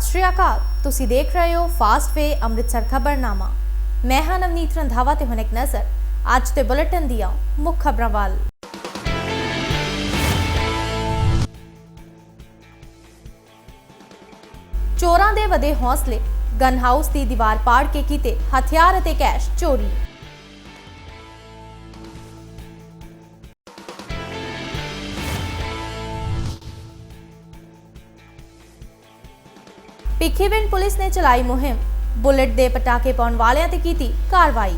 ਸਤਿ ਸ਼੍ਰੀ ਅਕਾਲ। ਤੁਸੀਂ ਦੇਖ ਰਹੇ ਹੋ ਫਾਸਟ ਵੇ ਅੰਮ੍ਰਿਤਸਰ ਖਬਰਨਾਮਾ। ਮੈਂ ਹਾਂ ਨਵਨੀਤ ਰੰਧਾਵਾ ਤੇ ਹੁਣ ਇੱਕ ਨਜ਼ਰ ਅੱਜ ਦੇ ਬੁਲੇਟਿਨ ਦੀਆਂ ਮੁੱਖ ਖਬਰਾਂ ਵੱਲ। ਚੋਰਾਂ ਦੇ ਵਧੇ ਹੌਸਲੇ, ਗਨ ਹਾਊਸ ਦੀ ਦੀਵਾਰ ਪਾੜ ਕੇ ਕੀਤੇ ਹਥਿਆਰ ਅਤੇ ਕੈਸ਼ ਚੋਰੀ। ਭਿੱਖੀਵਿੰਡ ਪੁਲਿਸ ਨੇ ਚਲਾਈ ਮੁਹਿੰਮ। ਬੁਲਟ ਦੇ ਪਟਾਕੇ ਪਾਉਣ ਵਾਲਿਆਂ ਤੇ ਕੀਤੀ ਕਾਰਵਾਈ।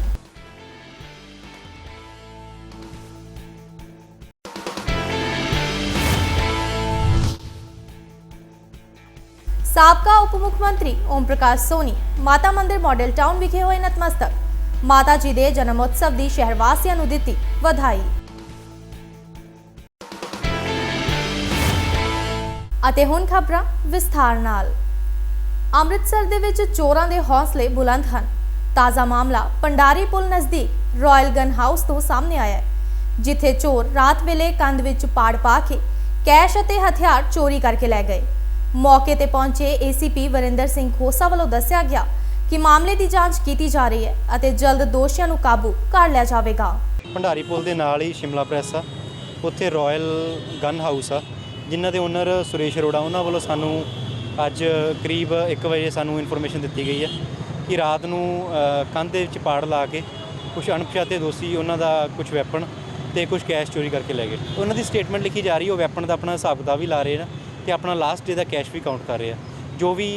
ਸਾਬਕਾ ਉਪ ਮੁੱਖ ਮੰਤਰੀ ਓਮ ਪ੍ਰਕਾਸ਼ ਸੋਨੀ, ਮਾਤਾ ਮੰਦਿਰ ਮਾਡਲ ਟਾਊਨ ਵਿਖੇ ਹੋਏ ਨਤਮਸਤਕ। ਮਾਤਾ ਜੀ ਦੇ ਜਨਮ ਉਤਸਵ ਦੀ ਸ਼ਹਿਰ ਵਾਸੀਆਂ ਨੂੰ ਦਿੱਤੀ ਵਧਾਈ। ਅਤੇ ਹੁਣ ਖਬਰਾਂ ਵਿਸਥਾਰ ਨਾਲ। ਅੰਮ੍ਰਿਤਸਰ ਦੇ ਵਿੱਚ ਚੋਰਾਂ ਦੇ ਹੌਸਲੇ ਬੁਲੰਦ ਹਨ। ਤਾਜ਼ਾ ਮਾਮਲਾ ਪੰਡਾਰੀ ਪੁਲ ਨਜ਼ਦੀਕ ਰਾਇਲ ਗਨ ਹਾਊਸ ਤੋਂ ਸਾਹਮਣੇ ਆਇਆ ਹੈ, ਜਿੱਥੇ ਚੋਰ ਰਾਤ ਵੇਲੇ ਕੰਧ ਵਿੱਚ ਪਾੜ ਪਾ ਕੇ ਕੈਸ਼ ਅਤੇ ਹਥਿਆਰ ਚੋਰੀ ਕਰਕੇ ਲੈ ਗਏ। ਮੌਕੇ ਤੇ ਪਹੁੰਚੇ ਏਸੀਪੀ ਵਰਿੰਦਰ ਸਿੰਘ ਖੋਸਾ ਵੱਲੋਂ ਦੱਸਿਆ ਗਿਆ ਕਿ ਮਾਮਲੇ ਦੀ ਜਾਂਚ ਕੀਤੀ ਜਾ ਰਹੀ ਹੈ ਅਤੇ ਜਲਦ ਦੋਸ਼ੀਆਂ ਨੂੰ ਕਾਬੂ ਕਰ ਲਿਆ ਜਾਵੇਗਾ। ਭੰਡਾਰੀ ਪੁਲ ਦੇ ਨਾਲ ਹੀ ਸ਼ਿਮਲਾ ਪ੍ਰੈਸ ਆ, ਉੱਥੇ ਰਾਇਲ ਗਨ ਹਾਊਸ ਆ, ਜਿਨ੍ਹਾਂ ਦੇ ਓਨਰ ਸੁਰੇਸ਼ ਅਰੋੜਾ, ਉਹਨਾਂ ਵੱਲੋਂ ਸਾਨੂੰ ਅੱਜ ਕਰੀਬ 1 ਵਜੇ ਸਾਨੂੰ ਇਨਫੋਰਮੇਸ਼ਨ ਦਿੱਤੀ ਗਈ ਹੈ ਕਿ ਰਾਤ ਨੂੰ ਕੰਧ ਦੇ ਵਿੱਚ ਪਾੜ ਲਾ ਕੇ ਕੁਝ ਅਣਪਛਾਤੇ ਦੋਸ਼ੀ ਉਹਨਾਂ ਦਾ ਕੁਝ ਵੈਪਨ ਤੇ ਕੁਝ ਕੈਸ਼ ਚੋਰੀ ਕਰਕੇ ਲੈ ਗਏ। ਉਹਨਾਂ ਦੀ ਸਟੇਟਮੈਂਟ ਲਿਖੀ ਜਾ ਰਹੀ ਹੈ ਉਹ ਵੈਪਨ ਦਾ ਆਪਣਾ ਹਿਸਾਬ ਕਿਤਾਬ ਵੀ ਲਾ ਰਹੇ ਨੇ ਤੇ ਆਪਣਾ ਲਾਸਟ ਡੇ ਦਾ ਕੈਸ਼ ਵੀ ਕਾਊਂਟ ਕਰ ਰਹੇ ਆ। ਜੋ ਵੀ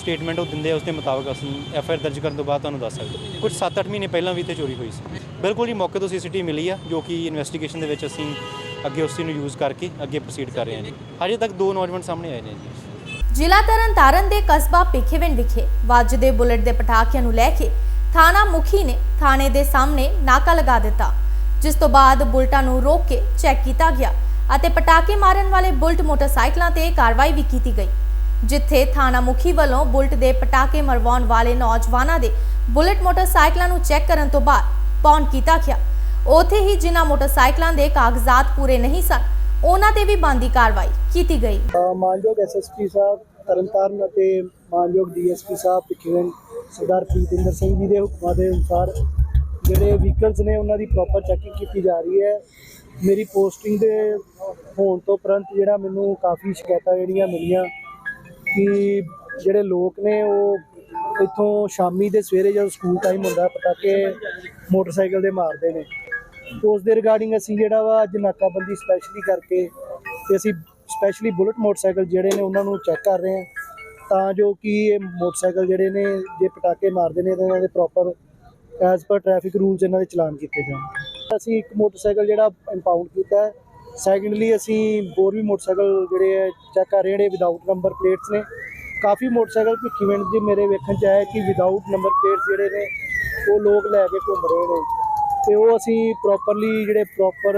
ਸਟੇਟਮੈਂਟ ਉਹ ਦਿੰਦੇ ਆ ਉਸ ਦੇ ਮੁਤਾਬਕ ਅਸੀਂ ਐਫ ਆਈ ਆਰ ਦਰਜ ਕਰਨ ਤੋਂ ਬਾਅਦ ਤੁਹਾਨੂੰ ਦੱਸ ਸਕਦੇ ਹਾਂ। ਕੁਝ 7-8 ਮਹੀਨੇ ਪਹਿਲਾਂ ਵੀ ਤੇ ਚੋਰੀ ਹੋਈ ਸੀ। ਬਿਲਕੁਲ ਜੀ, ਮੌਕੇ ਤੋਂ ਸੀਸੀਟੀਵੀ ਮਿਲੀ ਆ, ਜੋ ਕਿ ਇਨਵੈਸਟੀਗੇਸ਼ਨ ਦੇ ਵਿੱਚ ਅਸੀਂ ਅੱਗੇ ਉਸ ਨੂੰ ਯੂਜ਼ ਕਰਕੇ ਅੱਗੇ ਪ੍ਰੋਸੀਡ ਕਰ ਰਹੇ ਹਾਂ ਜੀ। ਹਜੇ ਤੱਕ ਦੋ ਨੌਜਵਾਨ ਸਾਹਮਣੇ ਆਏ ਨੇ ਜੀ। ਜ਼ਿਲ੍ਹਾ ਤਰਨਤਾਰਨ ਦੇ ਕਸਬਾ ਭਿੱਖੀਵਿੰਡ ਵਿਖੇ ਵੱਜਦੇ ਬੁਲਟ ਦੇ ਪਟਾਕਿਆਂ ਨੂੰ ਲੈ ਕੇ ਥਾਣਾ ਮੁਖੀ ਨੇ ਥਾਣੇ ਦੇ ਸਾਹਮਣੇ ਨਾਕਾ ਲਗਾ ਦਿੱਤਾ, ਜਿਸ ਤੋਂ ਬਾਅਦ ਬੁਲਟਾਂ ਨੂੰ ਰੋਕ ਕੇ ਚੈੱਕ ਕੀਤਾ ਗਿਆ ਅਤੇ ਪਟਾਕੇ ਮਾਰਨ ਵਾਲੇ ਬੁਲਟ ਮੋਟਰਸਾਈਕਲਾਂ ਤੇ ਕਾਰਵਾਈ ਵੀ ਕੀਤੀ ਗਈ, ਜਿੱਥੇ ਥਾਣਾ ਮੁਖੀ ਵੱਲੋਂ ਬੁਲਟ ਦੇ ਪਟਾਕੇ ਮਰਵਾਉਣ ਵਾਲੇ ਨੌਜਵਾਨਾਂ ਦੇ ਬੁਲਟ ਮੋਟਰਸਾਈਕਲਾਂ ਨੂੰ ਚੈੱਕ ਕਰਨ ਤੋਂ ਬਾਅਦ ਪੌਂਡ ਕੀਤਾ ਗਿਆ। ਉੱਥੇ ਹੀ ਜਿਨ੍ਹਾਂ ਮੋਟਰਸਾਈਕਲਾਂ ਦੇ ਕਾਗਜ਼ਾਤ ਪੂਰੇ ਨਹੀਂ ਸਨ ਉਹਨਾਂ ਤੇ ਵੀ ਬੰਦੀ ਕਾਰਵਾਈ ਕੀਤੀ ਗਈ। ਅ, ਮਾਨਯੋਗ ਐਸਐਸਪੀ ਸਾਹਿਬ ਤਰਨਤਾਰਨ ਅਤੇ ਮਾਨਯੋਗ ਡੀਐਸਪੀ ਸਾਹਿਬ ਭਿੱਖੀਵਿੰਡ ਸਰਦਾਰ ਪ੍ਰੀਤਿੰਦਰ ਸਿੰਘ ਜੀ ਦੇ ਹੁਕਮਾਂ ਦੇ ਅਨੁਸਾਰ ਜਿਹੜੇ ਵਹੀਕਲਸ ਨੇ ਉਹਨਾਂ ਦੀ ਪ੍ਰੋਪਰ ਚੈਕਿੰਗ ਕੀਤੀ ਜਾ ਰਹੀ ਹੈ। ਮੇਰੀ ਪੋਸਟਿੰਗ ਦੇ ਹੋਣ ਤੋਂ ਪ੍ਰੰਤ ਜਿਹੜਾ ਮੈਨੂੰ ਕਾਫੀ ਸ਼ਿਕਾਇਤਾਂ ਜਿਹੜੀਆਂ ਮਿਲੀਆਂ ਕਿ ਜਿਹੜੇ ਲੋਕ ਨੇ ਉਹ ਇੱਥੋਂ ਸ਼ਾਮੀ ਦੇ ਸਵੇਰੇ ਜਦੋਂ ਸਕੂਲ ਟਾਈਮ ਹੁੰਦਾ ਪਟਾਕੇ ਮੋਟਰਸਾਈਕਲ ਦੇ ਮਾਰਦੇ ਨੇ। ਉਸ ਦੇ ਰਿਗਾਰਡਿੰਗ ਅਸੀਂ ਜਿਹੜਾ ਵਾ ਅੱਜ ਨਾਕਾਬੰਦੀ ਸਪੈਸ਼ਲੀ ਕਰਕੇ ਤੇ ਅਸੀਂ ਸਪੈਸ਼ਲੀ ਬੁਲਟ ਮੋਟਰਸਾਈਕਲ ਜਿਹੜੇ ਨੇ ਉਹਨਾਂ ਨੂੰ ਚੈੱਕ ਕਰ ਰਹੇ ਹਾਂ। ਤਾਂ ਜੋ ਕਿ ਇਹ ਮੋਟਰਸਾਈਕਲ ਜਿਹੜੇ ਨੇ, ਜੇ ਪਟਾਕੇ ਮਾਰਦੇ ਨੇ ਤਾਂ ਇਹਨਾਂ ਦੇ proper as per traffic rules ਇਹਨਾਂ ਦੇ ਚਲਾਨ ਕੀਤੇ ਜਾਣ। ਅਸੀਂ ਇੱਕ ਮੋਟਰਸਾਈਕਲ ਜਿਹੜਾ ਇੰਪਾਊਂਡ ਕੀਤਾ ਹੈ। ਸੈਕੰਡਲੀ ਅਸੀਂ ਹੋਰ ਵੀ ਮੋਟਰਸਾਈਕਲ ਜਿਹੜੇ ਹੈ ਚੈੱਕ ਕਰ ਰਹੇ ਜਿਹੜੇ ਵਿਦਆਊਟ ਨੰਬਰ ਪਲੇਟਸ ਨੇ। ਕਾਫੀ ਮੋਟਰਸਾਈਕਲ ਭਿੱਖੀ ਭਿੱਖੀਵਿੰਡ ਦੇ ਮੇਰੇ ਵੇਖਣ ਚ ਆਇਆ ਕਿ ਵਿਦਆਊਟ ਨੰਬਰ ਪਲੇਟਸ ਜਿਹੜੇ ਨੇ, ਉਹ ਲੋਕ ਲੈ ਕੇ ਘੁੰਮ ਰਹੇ ਨੇ। ਤੇ ਉਹ ਅਸੀਂ ਪ੍ਰੋਪਰਲੀ ਜਿਹੜੇ ਪ੍ਰੋਪਰ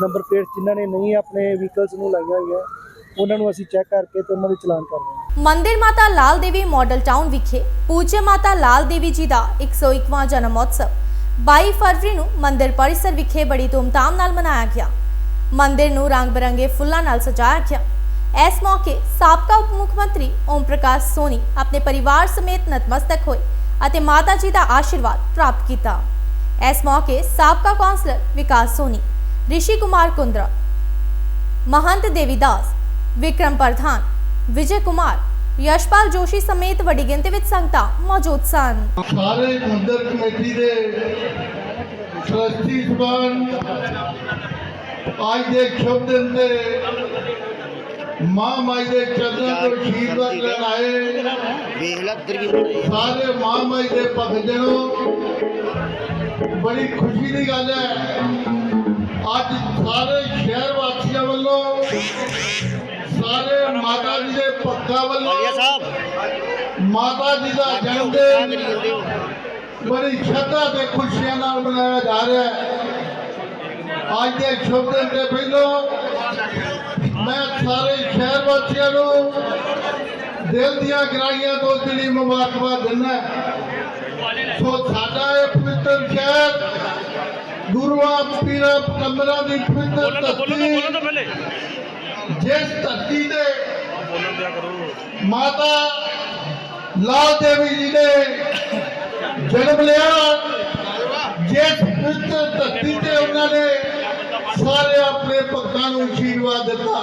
ਨੰਬਰ ਪਲੇਟ ਜਿਨ੍ਹਾਂ ਨੇ ਨਹੀਂ ਆਪਣੇ ਵਹੀਕਲਸ ਨੂੰ ਲਾਈਆਂ ਹੋਈਆਂ, ਉਹਨਾਂ ਨੂੰ ਅਸੀਂ ਚੈੱਕ ਕਰਕੇ ਤੇ ਉਹਨਾਂ ਦੇ ਚਲਾਨ ਕਰ ਹਾਂ। ਮੰਦਿਰ ਮਾਤਾ ਲਾਲ ਦੇਵੀ ਮਾਡਲ ਟਾਊਨ ਵਿਖੇ ਪੂਜਯ ਮਾਤਾ ਲਾਲ ਦੇਵੀ ਜੀ ਦਾ 101ਵਾਂ ਜਨਮ ਉਤਸਵ। 22 ਫਰਵਰੀ ਨੂੰ ਮੰਦਿਰ ਪਰਿਸਰ ਵਿਖੇ ਬੜੀ ਧੂਮਧਾਮ ਨਾਲ ਮਨਾਇਆ ਗਿਆ। ਮੰਦਿਰ ਨੂੰ ਰੰਗ-ਬਰੰਗੇ ਫੁੱਲਾਂ ਨਾਲ ਸਜਾਇਆ ਗਿਆ। ਇਸ ਮੌਕੇ ਸਾਬਕਾ ਉਪ ਮੁੱਖ ਮੰਤਰੀ ਓਮ ਪ੍ਰਕਾਸ਼ ਸੋਨੀ ਆਪਣੇ ਪਰਿਵਾਰ ਸਮੇਤ ਨਤਮਸਤਕ ਹੋਏ ਅਤੇ ਮਾਤਾ ਜੀ ਦਾ ਆਸ਼ੀਰਵਾਦ ਪ੍ਰਾਪਤ ਕੀਤਾ। ਇਸ ਮੌਕੇ ਸਾਬਕਾ ਕੌਂਸਲਰ ਵਿਕਾਸ ਸੋਨੀ ਰਿਸ਼ੀ ਕੁਮਾਰ ਕੁੰਦਰਾ ਮਹੰਤ ਦੇਵੀਦਾਸ ਵਿਕਰਮ ਪ੍ਰਧਾਨ ਵਿਜੇ ਕੁਮਾਰ ਯਸ਼ਪਾਲ ਜੋਸ਼ੀ ਸਮੇਤ ਵੱਡੀ ਗਿਣਤੀ ਵਿੱਚ ਸੰਗਤਾਂ ਮੌਜੂਦ ਸਨ। ਸਾਰੇ ਮੰਦਰ ਕਮੇਟੀ ਦੇ ਟਰਸਟੀ ਸਭਾਨ ਅੱਜ ਦੇ ਸ਼ੁਭ ਦਿਨ ਤੇ ਮਾਂ ਮਾਈ ਦੇ ਚਰਨਾਂ ਤੋਂ ਆਸ਼ੀਰਵਾਦ ਲੈਣ ਆਏ। ਵੇਖ ਲੈ ਸਾਰੇ ਮਾਂ ਮਾਈ ਦੇ ਭਗਤਜਨੋ ਬੜੀ ਖੁਸ਼ੀ ਦੀ ਗੱਲ ਹੈ। ਅੱਜ ਸਾਰੇ ਸ਼ਹਿਰ ਵਾਸੀਆਂ ਵੱਲੋਂ ਸਾਰੇ ਮਾਤਾ ਜੀ ਦੇ ਵਾਲੀਆ ਵੱਲੋਂ ਸਾਹਿਬ। ਮਾਤਾ ਜੀ ਦਾ ਜਨਮ ਦਿਨ ਬੜੀ ਸ਼ਰਧਾ ਤੇ ਖੁਸ਼ੀਆਂ ਨਾਲ ਮਨਾਇਆ ਜਾ ਰਿਹਾ ਹੈ। ਅੱਜ ਦੇ ਸ਼ੁਭ ਦਿਨ ਦੇ ਪਹਿਲੋਂ ਮੈਂ ਸਾਰੇ ਸ਼ਹਿਰ ਵਾਸੀਆਂ ਨੂੰ ਦਿਲ ਦੀਆਂ ਗਹਿਰਾਈਆਂ ਤੋਂ ਦਿਲੀ ਮੁਬਾਰਕਬਾਦ ਦਿੰਦਾ ਸੋ ਸਾਡਾ ਇਹ ਪਵਿੱਤਰ ਸ਼ਹਿਰ ਗੁਰੂਆਂ ਪੀਰਾਂ ਪਗੰਬਰਾਂ ਦੀ ਪਵਿੱਤਰ ਧਰਤੀ ਜਿਸ ਧਰਤੀ ਤੇ ਮਾਤਾ ਲਾਲ ਦੇਵੀ ਜੀ ਨੇ ਜਨਮ ਲਿਆ ਜਿਸ ਪਵਿੱਤਰ ਧਰਤੀ ਤੇ ਉਹਨਾਂ ਨੇ ਸਾਰੇ ਆਪਣੇ ਭਗਤਾਂ ਨੂੰ ਆਸ਼ੀਰਵਾਦ ਦਿੱਤਾ।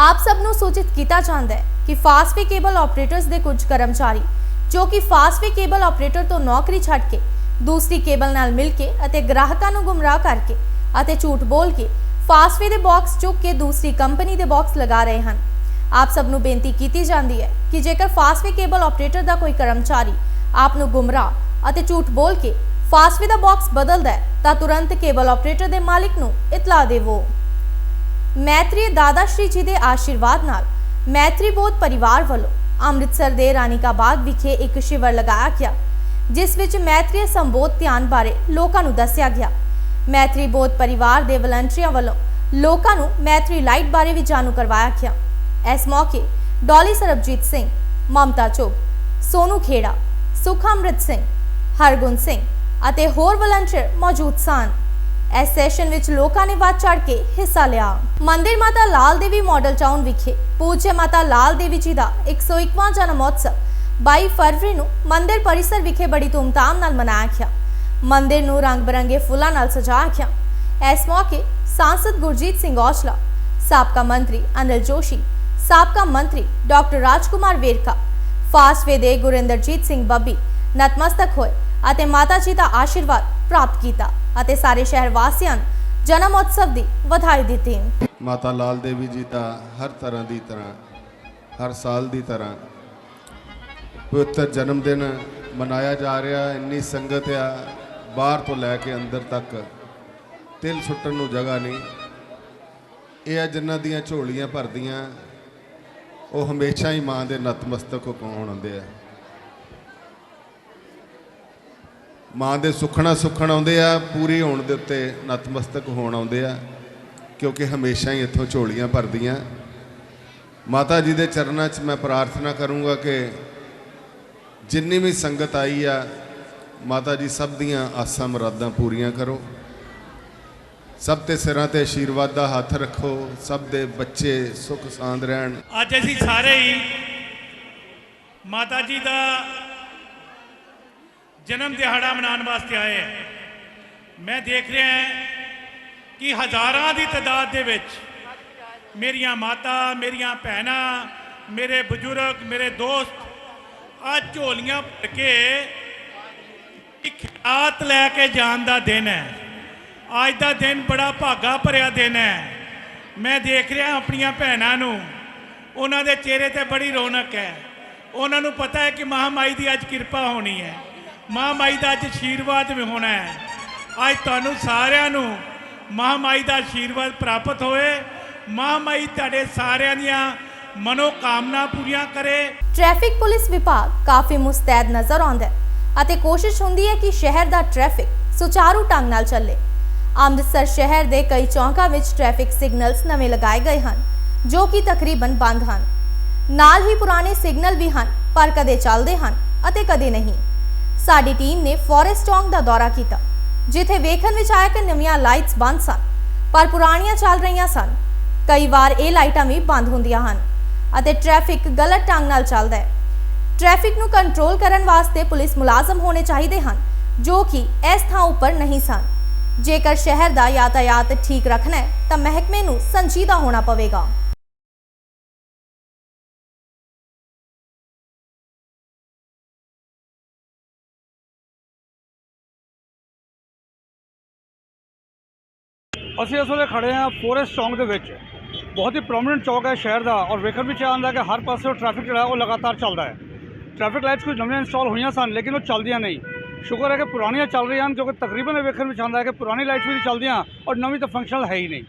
ਆਪ ਸਭ ਨੂੰ ਸੂਚਿਤ ਕੀਤਾ ਜਾਂਦਾ ਹੈ ਕਿ ਫਾਸਟਵੇ ਕੇਬਲ ਆਪਰੇਟਰਸ ਦੇ ਕੁਝ ਕਰਮਚਾਰੀ ਜੋ ਕਿ ਫਾਸਟਵੇ ਕੇਬਲ ਆਪਰੇਟਰ ਤੋਂ ਨੌਕਰੀ ਛੱਡ ਕੇ ਦੂਸਰੀ ਕੇਬਲ ਨਾਲ ਮਿਲ ਕੇ ਅਤੇ ਗ੍ਰਾਹਕਾਂ ਨੂੰ ਗੁੰਮਰਾਹ ਕਰਕੇ ਅਤੇ ਝੂਠ ਬੋਲ ਕੇ ਫਾਸਟਵੇ ਦੇ ਬਾਕਸ ਚੁੱਕ ਕੇ ਦੂਸਰੀ ਕੰਪਨੀ ਦੇ ਬਾਕਸ ਲਗਾ ਰਹੇ ਹਨ। ਆਪ ਸਭ ਨੂੰ ਬੇਨਤੀ ਕੀਤੀ ਜਾਂਦੀ ਹੈ ਕਿ ਜੇਕਰ ਫਾਸਟਵੇ ਕੇਬਲ ਆਪਰੇਟਰ ਦਾ ਕੋਈ ਕਰਮਚਾਰੀ ਆਪ ਨੂੰ ਗੁੰਮਰਾਹ ਅਤੇ ਝੂਠ ਬੋਲ ਕੇ ਫਾਸਟਵੇ ਦਾ ਬਾਕਸ ਬਦਲਦਾ ਹੈ, ਤਾਂ ਤੁਰੰਤ ਕੇਬਲ ਆਪਰੇਟਰ ਦੇ ਮਾਲਿਕ ਨੂੰ ਇਤਲਾਹ ਦੇਵੋ। ਮੈਤਰੀ ਦਾਦਾ ਸ਼੍ਰੀ ਜੀ ਦੇ ਆਸ਼ੀਰਵਾਦ ਨਾਲ ਮੈਤਰੀ ਬੋਧ ਪਰਿਵਾਰ ਵੱਲੋਂ ਅੰਮ੍ਰਿਤਸਰ ਦੇ ਰਾਣੀ ਕਾ ਬਾਗ ਵਿਖੇ ਇੱਕ ਸ਼ਿਵਰ ਲਗਾਇਆ ਗਿਆ, ਜਿਸ ਵਿੱਚ ਮੈਤਰੀ ਸੰਬੋਧ ਧਿਆਨ ਬਾਰੇ ਲੋਕਾਂ ਨੂੰ ਦੱਸਿਆ ਗਿਆ। ਮੈਤਰੀ ਬੋਧ ਪਰਿਵਾਰ ਦੇ ਵਲੰਟੀਅਰਾਂ ਵੱਲੋਂ ਲੋਕਾਂ ਨੂੰ ਮੈਤਰੀ ਲਾਈਟ ਬਾਰੇ ਵੀ ਜਾਣੂ ਕਰਵਾਇਆ ਗਿਆ। ਇਸ ਮੌਕੇ ਡੋਲੀ ਸਰਬਜੀਤ ਸਿੰਘ, ਮਮਤਾ ਚੋਗ ਸੋਨੂ ਖੇੜਾ ਸੁਖ ਅੰਮ੍ਰਿਤ ਸਿੰਘ, ਹਰਗੁਣ ਸਿੰਘ ਅਤੇ ਹੋਰ ਵਲੰਟੀਅਰ ਮੌਜੂਦ ਸਨ। ਇਸ ਸੈਸ਼ਨ ਵਿੱਚ ਲੋਕਾਂ ਨੇ ਵੱਧ ਚੜ ਕੇ ਹਿੱਸਾ ਲਿਆ। ਮੰਦਿਰ ਮਾਤਾ ਲਾਲ ਦੇਵੀ ਮਾਡਲ ਟਾਊਨ ਵਿਖੇ ਪੂਜਯ ਮਾਤਾ ਲਾਲ ਦੇਵੀ ਜੀ ਦਾ 101ਵਾਂ ਜਨਮ ਉਤਸਵ 22 ਫਰਵਰੀ ਨੂੰ ਮੰਦਿਰ ਪਰਿਸਰ ਵਿਖੇ ਬੜੀ ਧੂਮਧਾਮ ਨਾਲ ਮਨਾਇਆ ਗਿਆ। ਮੰਦਿਰ ਨੂੰ ਰੰਗ-ਬਰੰਗੇ ਫੁੱਲਾਂ ਨਾਲ ਸਜਾਇਆ ਗਿਆ। ਇਸ ਮੌਕੇ ਸਾਂਸਦ ਗੁਰਜੀਤ ਸਿੰਘ ਔਜਲਾ, ਸਾਬਕਾ ਮੰਤਰੀ ਅਨਿਲ ਜੋਸ਼ੀ, ਸਾਬਕਾ ਮੰਤਰੀ ਡਾਕਟਰ ਰਾਜਕੁਮਾਰ ਵੇਰਕਾ ਫਾਸਵੇ ਦੇ ਗੁਰਿੰਦਰਜੀਤ ਸਿੰਘ ਬੱਬੀ ਨਤਮਸਤਕ ਹੋਏ ਅਤੇ ਮਾਤਾ ਜੀ ਦਾ ਆਸ਼ੀਰਵਾਦ ਪ੍ਰਾਪਤ ਕੀਤਾ। ਅਤੇ ਸਾਰੇ ਸ਼ਹਿਰ ਵਾਸੀਆਂ ਨੂੰ ਜਨਮ ਉਤਸਵ ਦੀ ਵਧਾਈ ਦਿੱਤੀ। ਮਾਤਾ ਲਾਲ ਦੇਵੀ ਜੀ ਦਾ ਹਰ ਤਰ੍ਹਾਂ ਦੀ ਤਰ੍ਹਾਂ, ਹਰ ਸਾਲ ਦੀ ਤਰ੍ਹਾਂ ਪਵਿੱਤਰ ਜਨਮ ਦਿਨ ਮਨਾਇਆ ਜਾ ਰਿਹਾ, ਇੰਨੀ ਸੰਗਤ ਆ ਬਾਹਰ ਤੋਂ ਲੈ ਕੇ ਅੰਦਰ ਤੱਕ। ਤਿਲ ਸੁੱਟਣ ਨੂੰ ਜਗ੍ਹਾ ਨਹੀਂ। ਇਹ ਆ ਜਿਨ੍ਹਾਂ ਦੀਆਂ ਝੋਲੀਆਂ ਭਰਦੀਆਂ, ਉਹ ਹਮੇਸ਼ਾ ਹੀ ਮਾਂ ਦੇ ਨਤਮਸਤਕ ਹੋਣ ਆਉਂਦੇ ਆ। ਮਾਂ ਦੇ ਸੁਖਣਾ ਸੁਖਣ ਆਉਂਦੇ ਆ, ਪੂਰੀ ਹੋਣ ਦੇ ਉੱਤੇ ਨਤਮਸਤਕ ਹੋਣ ਆਉਂਦੇ ਆ, ਕਿਉਂਕਿ ਹਮੇਸ਼ਾ ਹੀ ਇੱਥੋਂ ਝੋਲੀਆਂ ਭਰਦੀਆਂ। ਮਾਤਾ ਜੀ ਦੇ ਚਰਨਾਂ 'ਚ ਮੈਂ ਪ੍ਰਾਰਥਨਾ ਕਰੂੰਗਾ ਕਿ ਜਿੰਨੀ ਵੀ ਸੰਗਤ ਆਈ ਆ, ਮਾਤਾ ਜੀ ਸਭ ਦੀਆਂ ਆਸਾਂ ਮੁਰਾਦਾਂ ਪੂਰੀਆਂ ਕਰੋ। ਸਭ ਤੇ ਸਿਰਾਂ ਤੇ ਆਸ਼ੀਰਵਾਦ ਦਾ ਹੱਥ ਰੱਖੋ, ਸਭ ਦੇ ਬੱਚੇ ਸੁਖ ਸਾਂਦ ਰਹਿਣ। ਅੱਜ ਅਸੀਂ ਸਾਰੇ ਹੀ ਮਾਤਾ ਜੀ ਦਾ ਜਨਮ ਦਿਹਾੜਾ ਮਨਾਉਣ ਵਾਸਤੇ ਆਏ ਹਾਂ। ਮੈਂ ਦੇਖ ਰਿਹਾ ਹਾਂ ਕਿ ਹਜ਼ਾਰਾਂ ਦੀ ਤਾਦਾਦ ਦੇ ਵਿੱਚ ਮੇਰੀਆਂ ਮਾਤਾ, ਮੇਰੀਆਂ ਭੈਣਾਂ, ਮੇਰੇ ਬਜ਼ੁਰਗ, ਮੇਰੇ ਦੋਸਤ ਆ ਝੋਲੀਆਂ ਭਰ ਕੇ ਇੱਕ ਆਤ ਲੈ ਕੇ ਜਾਣ ਦਾ ਦਿਨ ਹੈ। ਅੱਜ ਦਾ ਦਿਨ ਬੜਾ ਭਾਗਾ ਭਰਿਆ ਦਿਨ ਹੈ। ਮੈਂ ਦੇਖ ਰਿਹਾ ਆਪਣੀਆਂ ਭੈਣਾਂ ਨੂੰ। ਉਹਨਾਂ ਦੇ ਚਿਹਰੇ ਤੇ ਬੜੀ ਰੌਣਕ ਹੈ। ਉਹਨਾਂ ਨੂੰ ਪਤਾ ਹੈ ਕਿ ਮਹਾਮਾਈ ਦੀ ਅੱਜ ਕਿਰਪਾ ਹੋਣੀ ਹੈ। ਮਹਾਮਾਈ ਦਾ ਅੱਜ ਆਸ਼ੀਰਵਾਦ ਵੀ ਹੋਣਾ ਹੈ। ਅੱਜ ਤੁਹਾਨੂੰ ਸਾਰਿਆਂ ਨੂੰ ਮਹਾਮਾਈ ਦਾ ਆਸ਼ੀਰਵਾਦ ਪ੍ਰਾਪਤ ਹੋਏ। ਮਹਾਮਾਈ ਤੁਹਾਡੇ ਸਾਰਿਆਂ ਦੀਆਂ ਮਨੋਕਾਮਨਾ ਪੂਰੀਆਂ ਕਰੇ। ਟ੍ਰੈਫਿਕ ਪੁਲਿਸ ਵਿਭਾਗ ਕਾਫੀ ਮੁਸਤੈਦ ਨਜ਼ਰ ਆਉਂਦਾ ਹੈ ਅਤੇ ਕੋਸ਼ਿਸ਼ ਹੁੰਦੀ ਹੈ ਕਿ ਸ਼ਹਿਰ ਦਾ ਟ੍ਰੈਫਿਕ ਸੁਚਾਰੂ ਢੰਗ ਨਾਲ ਚੱਲੇ। ਅੰਮ੍ਰਿਤਸਰ ਸ਼ਹਿਰ ਦੇ ਕਈ ਚੌਂਕਾਂ ਵਿੱਚ ਟ੍ਰੈਫਿਕ ਸਿਗਨਲਸ ਨਵੇਂ ਲਗਾਏ ਗਏ ਹਨ, ਜੋ ਕਿ ਤਕਰੀਬਨ ਬੰਦ ਹਨ। ਨਾਲ ਹੀ ਪੁਰਾਣੇ ਸਿਗਨਲ ਵੀ ਹਨ, ਪਰ ਕਦੇ ਚੱਲਦੇ ਹਨ ਅਤੇ ਕਦੇ ਨਹੀਂ। ਸਾਡੀ ਟੀਮ ਨੇ ਫੋਰੈਸਟ ਚੌਂਕ ਦਾ ਦੌਰਾ ਕੀਤਾ, ਜਿੱਥੇ ਵੇਖਣ ਵਿੱਚ ਆਇਆ ਕਿ ਨਵੀਆਂ ਲਾਈਟਸ ਬੰਦ ਸਨ, ਪਰ ਪੁਰਾਣੀਆਂ ਚੱਲ ਰਹੀਆਂ ਸਨ। ਕਈ ਵਾਰ ਇਹ ਲਾਈਟਾਂ ਵੀ ਬੰਦ ਹੁੰਦੀਆਂ ਹਨ ਅਤੇ ਟ੍ਰੈਫਿਕ ਗਲਤ ਢੰਗ ਨਾਲ ਚੱਲਦਾ ਹੈ। ਟ੍ਰੈਫਿਕ ਨੂੰ ਕੰਟਰੋਲ ਕਰਨ ਵਾਸਤੇ ਪੁਲਿਸ ਮੁਲਾਜ਼ਮ ਹੋਣੇ ਚਾਹੀਦੇ ਹਨ, ਜੋ ਕਿ ਇਸ ਥਾਂ ਉੱਪਰ ਨਹੀਂ ਸਨ। ਜੇਕਰ ਸ਼ਹਿਰ ਦਾ ਯਾਤਾਯਾਤ ਠੀਕ ਰੱਖਣਾ ਹੈ, ਤਾਂ ਮਹਿਕਮੇ ਨੂੰ ਸੰਜੀਦਾ ਹੋਣਾ ਪਵੇਗਾ। ਅਸੀਂ ਇਸ ਵੇਲੇ ਖੜੇ ਹਾਂ ਫੋਰੈਸਟ ਚੌਂਕ ਦੇ ਵਿੱਚ। ਬਹੁਤ ਹੀ ਪ੍ਰੋਮਿਨੈਂਟ ਚੌਕ ਹੈ ਸ਼ਹਿਰ ਦਾ ਔਰ ਵੇਖਣ ਵਿੱਚ ਆਉਂਦਾ ਕਿ ਹਰ ਪਾਸੇ ਉਹ ਟ੍ਰੈਫਿਕ ਜਿਹੜਾ ਉਹ ਲਗਾਤਾਰ ਚੱਲਦਾ ਹੈ। ਟ੍ਰੈਫਿਕ ਲਾਈਟਸ ਕੁਝ ਨਵੀਆਂ ਇੰਸਟਾਲ ਹੋਈਆਂ ਸਨ, ਲੇਕਿਨ ਉਹ ਚੱਲਦੀਆਂ ਨਹੀਂ। ਸ਼ੁਕਰ ਹੈ ਕਿ ਪੁਰਾਣੀਆਂ ਚੱਲ ਰਹੀਆਂ ਹਨ ਜੋ ਕਿ ਤਕਰੀਬਨ ਇਹ ਵੇਖਣ ਵਿੱਚ ਆਉਂਦਾ ਹੈ ਕਿ ਪੁਰਾਣੀ ਲਾਈਟਸ ਵੀ ਚੱਲਦੀਆਂ ਔਰ ਨਵੀਂ ਤਾਂ ਫੰਕਸ਼ਨਲ ਹੈ ਹੀ ਨਹੀਂ।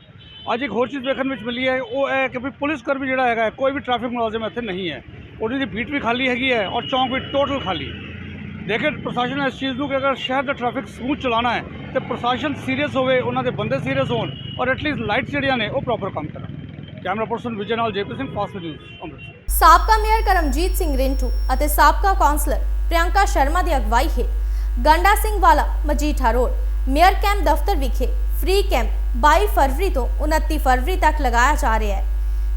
ਅੱਜ ਇੱਕ ਹੋਰ ਚੀਜ਼ ਵੇਖਣ ਵਿੱਚ ਮਿਲੀ ਹੈ, ਉਹ ਇਹ ਹੈ ਕਿ ਵੀ ਪੁਲਿਸ ਕਰਮੀ ਜਿਹੜਾ ਹੈਗਾ ਕੋਈ ਵੀ ਟ੍ਰੈਫਿਕ ਮੁਲਾਜ਼ਮ ਇੱਥੇ ਨਹੀਂ ਹੈ। ਉਹਦੀ ਦੀ ਬੀਟ ਵੀ ਖਾਲੀ ਹੈਗੀ ਹੈ ਔਰ ਚੌਂਕ ਵੀ ਟੋਟਲ ਖਾਲੀ ਦੇਖੇ ਪ੍ਰਸ਼ਾਸਨ ਇਸ ਚੀਜ਼ ਨੂੰ ਕਿ ਅਗਰ ਸ਼ਹਿਰ ਦਾ ਟ੍ਰੈਫਿਕ ਸਮੂਥ ਚਲਾਉਣਾ ਹੈ, ਤੇ ਪ੍ਰਸ਼ਾਸਨ ਸੀਰੀਅਸ ਹੋਵੇ, ਉਹਨਾਂ ਦੇ ਬੰਦੇ ਸੀਰੀਅਸ ਹੋਣ, ਔਰ ਐਟਲੀਸਟ ਲਾਈਟਸ ਜਿਹੜੀਆਂ ਨੇ, ਉਹ ਪ੍ਰੋਪਰ ਕੰਮ ਕਰਨ। ਕੈਮਰਾ ਪਰਸਨ ਵਿਜੇ ਨਾਲ JP Singh, fast news, Amritsar. ਸਾਬਕਾ ਮੇਅਰ ਕਰਮਜੀਤ ਸਿੰਘ ਰਿੰਟੂ ਅਤੇ ਸਾਬਕਾ ਕੌਂਸਲਰ ਪ੍ਰਿਯੰਕਾ ਸ਼ਰਮਾ ਦੀ ਅਗਵਾਈ ਹੇਠ ਗੰਡਾ ਸਿੰਘ ਵਾਲਾ, ਮਜੀਠਾ ਰੋਡ ਮੇਅਰ ਕੈਂਪ ਦਫ਼ਤਰ ਵਿਖੇ ਫ੍ਰੀ ਕੈਂਪ 22 ਫਰਵਰੀ ਤੋਂ 29 ਫਰਵਰੀ ਤੱਕ ਲਗਾਇਆ ਜਾ ਰਿਹਾ ਹੈ,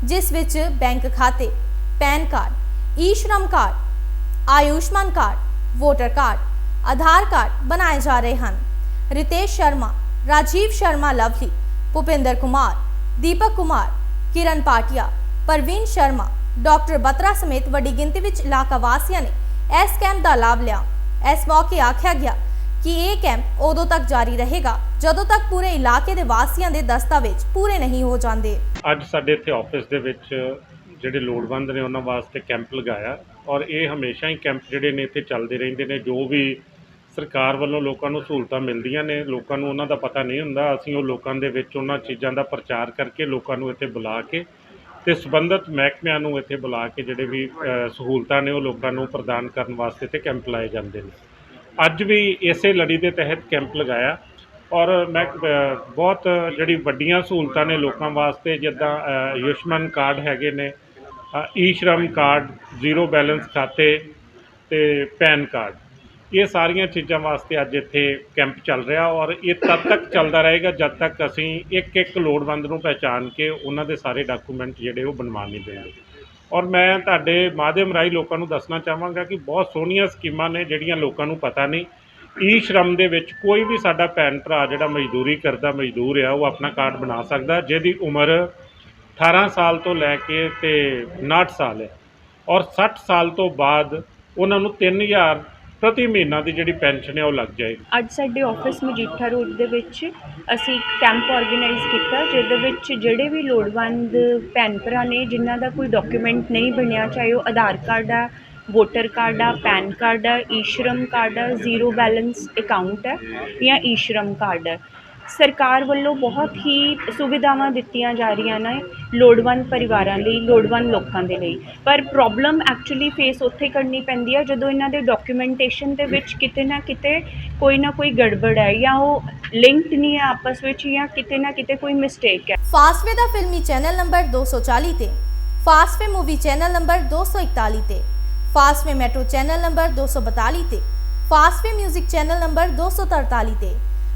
ਜਿਸ ਵਿੱਚ ਬੈਂਕ ਖਾਤੇ, PAN card e Shram card, Ayushman card voter card, Aadhaar card ਬਣਾਏ ਜਾ ਰਹੇ ਹਨ। ਰਿਤੇਸ਼ ਸ਼ਰਮਾ, ਰਾਜੀਵ ਸ਼ਰਮਾ ਲਵਲੀ, ਭੁਪਿੰਦਰ ਕੁਮਾਰ, ਦੀਪਕ ਕੁਮਾਰ, ਕਿਰਨ ਪਾਟਿਆ, ਪ੍ਰਵੀਨ ਸ਼ਰਮਾ, ਡਾਕਟਰ ਬਤਰਾ ਸਮੇਤ ਵੱਡੀ ਗਿਣਤੀ ਵਿੱਚ ਇਲਾਕਾ ਵਾਸੀਆਂ ਨੇ ਇਸ ਕੈਂਪ ਦਾ ਲਾਭ ਲਿਆ। ਇਸ ਮੌਕੇ ਆਖਿਆ ਗਿਆ ਕਿ ਇਹ ਕੈਂਪ ਉਦੋਂ ਤੱਕ ਜਾਰੀ ਰਹੇਗਾ ਜਦੋਂ ਤੱਕ ਪੂਰੇ ਇਲਾਕੇ ਦੇ ਵਾਸੀਆਂ ਦੇ ਦਸਤਾਵੇਜ਼ ਪੂਰੇ ਨਹੀਂ ਹੋ ਜਾਂਦੇ। ਅੱਜ ਸਾਡੇ ਇੱਥੇ ਆਫਿਸ ਦੇ ਵਿੱਚ ਜਿਹੜੇ ਲੋੜਵੰਦ ਨੇ ਉਹਨਾਂ ਵਾਸਤੇ ਕੈਂਪ ਲਗਾਇਆ। ਔਰ ਇਹ ਹਮੇਸ਼ਾ ਹੀ ਕੈਂਪ ਜਿਹੜੇ ਨੇ ਇੱਥੇ ਚੱਲਦੇ ਰਹਿੰਦੇ ਨੇ, ਜੋ ਵੀ ਸਰਕਾਰ ਵੱਲੋਂ ਲੋਕਾਂ ਨੂੰ ਸਹੂਲਤਾਂ ਮਿਲਦੀਆਂ ਨੇ, ਲੋਕਾਂ ਨੂੰ ਉਹਨਾਂ ਦਾ ਪਤਾ ਨਹੀਂ ਹੁੰਦਾ, ਅਸੀਂ ਉਹ ਲੋਕਾਂ ਦੇ ਵਿੱਚ ਉਹਨਾਂ ਚੀਜ਼ਾਂ ਦਾ ਪ੍ਰਚਾਰ ਕਰਕੇ ਲੋਕਾਂ ਨੂੰ ਇੱਥੇ ਬੁਲਾ ਕੇ ਤੇ ਸੰਬੰਧਿਤ ਮਹਿਕਮਿਆਂ ਨੂੰ ਇੱਥੇ ਬੁਲਾ ਕੇ ਜਿਹੜੇ ਵੀ ਸਹੂਲਤਾਂ ਨੇ ਉਹ ਲੋਕਾਂ ਨੂੰ ਪ੍ਰਦਾਨ ਕਰਨ ਵਾਸਤੇ ਤੇ ਕੈਂਪ ਲਾਏ ਜਾਂਦੇ ਨੇ। ਅੱਜ ਵੀ ਇਸੇ ਲੜੀ ਦੇ ਤਹਿਤ ਕੈਂਪ ਲਗਾਇਆ ਔਰ ਮੈਂ ਬਹੁਤ ਜਿਹੜੀ ਵੱਡੀਆਂ ਸਹੂਲਤਾਂ ਨੇ ਲੋਕਾਂ ਵਾਸਤੇ, ਜਿੱਦਾਂ ਆਯੁਸ਼ਮਾਨ ਕਾਰਡ ਹੈਗੇ ਨੇ ਈ ਸ਼ਰਮ ਕਾਰਡ, ਜ਼ੀਰੋ ਬੈਲੈਂਸ ਖਾਤੇ ਤੇ ਪੈਨ ਕਾਰਡ। ਇਹ ਸਾਰੀਆਂ ਚੀਜ਼ਾਂ ਵਾਸਤੇ ਅੱਜ ਇੱਥੇ ਕੈਂਪ ਚੱਲ ਰਿਹਾ ਔਰ ਇਹ ਤਦ ਤੱਕ ਚੱਲਦਾ ਰਹੇਗਾ ਜਦ ਤੱਕ ਅਸੀਂ ਇੱਕ ਇੱਕ ਲੋੜਵੰਦ ਨੂੰ ਪਹਿਚਾਨ ਕੇ ਉਹਨਾਂ ਦੇ ਸਾਰੇ ਡਾਕੂਮੈਂਟ ਜਿਹੜੇ ਉਹ ਬਣਵਾ ਨਹੀਂ ਦੇਣਗੇ। ਔਰ ਮੈਂ ਤੁਹਾਡੇ ਮਾਧਿਅਮ ਰਾਹੀਂ ਲੋਕਾਂ ਨੂੰ ਦੱਸਣਾ ਚਾਹਾਂਗਾ ਕਿ ਬਹੁਤ ਸੋਹਣੀਆਂ ਸਕੀਮਾਂ ਨੇ ਜਿਹੜੀਆਂ ਲੋਕਾਂ ਨੂੰ ਪਤਾ ਨਹੀਂ। ਈ ਸ਼ਰਮ ਦੇ ਵਿੱਚ ਕੋਈ ਵੀ ਸਾਡਾ ਭੈਣ ਭਰਾ ਜਿਹੜਾ ਮਜ਼ਦੂਰੀ ਕਰਦਾ, ਮਜ਼ਦੂਰ ਆ, ਉਹ ਆਪਣਾ ਕਾਰਡ ਬਣਾ ਸਕਦਾ, ਜਿਹਦੀ ਉਮਰ 18 ਸਾਲ ਤੋਂ ਲੈ ਕੇ ਤੇ 59 ਸਾਲ ਹੈ। ਔਰ 60 ਸਾਲ ਤੋਂ ਬਾਅਦ ਉਹਨਾਂ ਨੂੰ 3000 ਪ੍ਰਤੀ ਮਹੀਨਾ ਦੀ ਜਿਹੜੀ ਪੈਨਸ਼ਨ ਹੈ ਉਹ ਲੱਗ ਜਾਏਗੀ। ਅੱਜ ਸਾਡੇ ਆਫਿਸ ਮਜੀਠਾ ਰੋਡ ਦੇ ਵਿੱਚ ਅਸੀਂ ਇੱਕ ਕੈਂਪ ਆਰਗੇਨਾਈਜ਼ ਕੀਤਾ, ਜਿਹਦੇ ਵਿੱਚ ਜਿਹੜੇ ਵੀ ਲੋੜਵੰਦ ਭੈਣ ਭਰਾ ਨੇ, ਜਿਨ੍ਹਾਂ ਦਾ ਕੋਈ ਡਾਕੂਮੈਂਟ ਨਹੀਂ ਬਣਿਆ, ਚਾਹੇ ਉਹ ਆਧਾਰ ਕਾਰਡ ਆ, ਵੋਟਰ ਕਾਰਡ ਆ, ਪੈਨ ਕਾਰਡ ਆ, ਈਸ਼ਰਮ ਕਾਰਡ ਆ, ਜ਼ੀਰੋ ਬੈਲੈਂਸ ਅਕਾਊਂਟ ਹੈ ਜਾਂ ਈਸ਼ਰਮ ਕਾਰਡ ਹੈ ਸਰਕਾਰ ਵੱਲੋਂ ਬਹੁਤ ਹੀ ਸੁਵਿਧਾਵਾਂ ਦਿੱਤੀਆਂ ਜਾ ਰਹੀਆਂ ਨੇ ਲੋੜਵੰਦ ਪਰਿਵਾਰਾਂ ਲਈ, ਲੋੜਵੰਦ ਲੋਕਾਂ ਦੇ ਲਈ। ਪਰ ਪ੍ਰੋਬਲਮ ਐਕਚੁਅਲੀ ਫੇਸ ਉੱਥੇ ਕਰਨੀ ਪੈਂਦੀ ਹੈ ਜਦੋਂ ਇਹਨਾਂ ਦੇ ਡਾਕੂਮੈਂਟੇਸ਼ਨ ਦੇ ਵਿੱਚ ਕਿਤੇ ਨਾ ਕਿਤੇ ਕੋਈ ਨਾ ਕੋਈ ਗੜਬੜ ਹੈ ਜਾਂ ਉਹ ਲਿੰਕਡ ਨਹੀਂ ਹੈ ਆਪਸ ਵਿੱਚ ਜਾਂ ਕਿਤੇ ਨਾ ਕਿਤੇ ਕੋਈ ਮਿਸਟੇਕ ਹੈ। ਫਾਸਟਵੇ ਦਾ ਫਿਲਮੀ ਚੈਨਲ ਨੰਬਰ 240 ਤੇ ਫਾਸਵੇ ਮੂਵੀ ਚੈਨਲ ਨੰਬਰ 241 ਤੇ ਫਾਸਟਵੇ ਮੈਟਰੋ ਚੈਨਲ ਨੰਬਰ 242 ਤੇ ਫਾਸਟਵੇ 뮤직 ਚੈਨਲ ਨੰਬਰ 243 ਤੇ।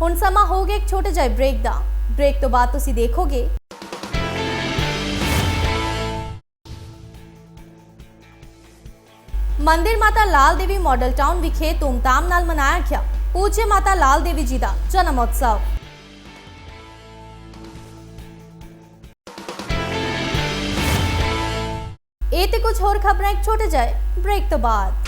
ਹੁਣ ਸਮਾਂ ਹੋ ਗਿਆ ਇੱਕ ਛੋਟੇ ਜਿਹੇ ਬ੍ਰੇਕ ਦਾ। ਬ੍ਰੇਕ ਤੋਂ ਬਾਅਦ ਤੁਸੀਂ ਦੇਖੋਗੇ। ਮੰਦਿਰ ਮਾਤਾ ਲਾਲ ਦੇਵੀ ਮਾਡਲ ਟਾਊਨ ਵਿਖੇ ਧੂਮਧਾਮ ਨਾਲ ਮਨਾਇਆ ਗਿਆ। ਪੂਜਯ ਮਾਤਾ ਲਾਲ ਦੇਵੀ ਜੀ ਦਾ ਜਨਮ ਉਤਸਵ। ਇਹ ਤੇ ਕੁਝ ਹੋਰ ਖਬਰਾਂ ਇੱਕ ਛੋਟੇ ਜਿਹੇ ਬ੍ਰੇਕ ਤੋਂ ਬਾਅਦ।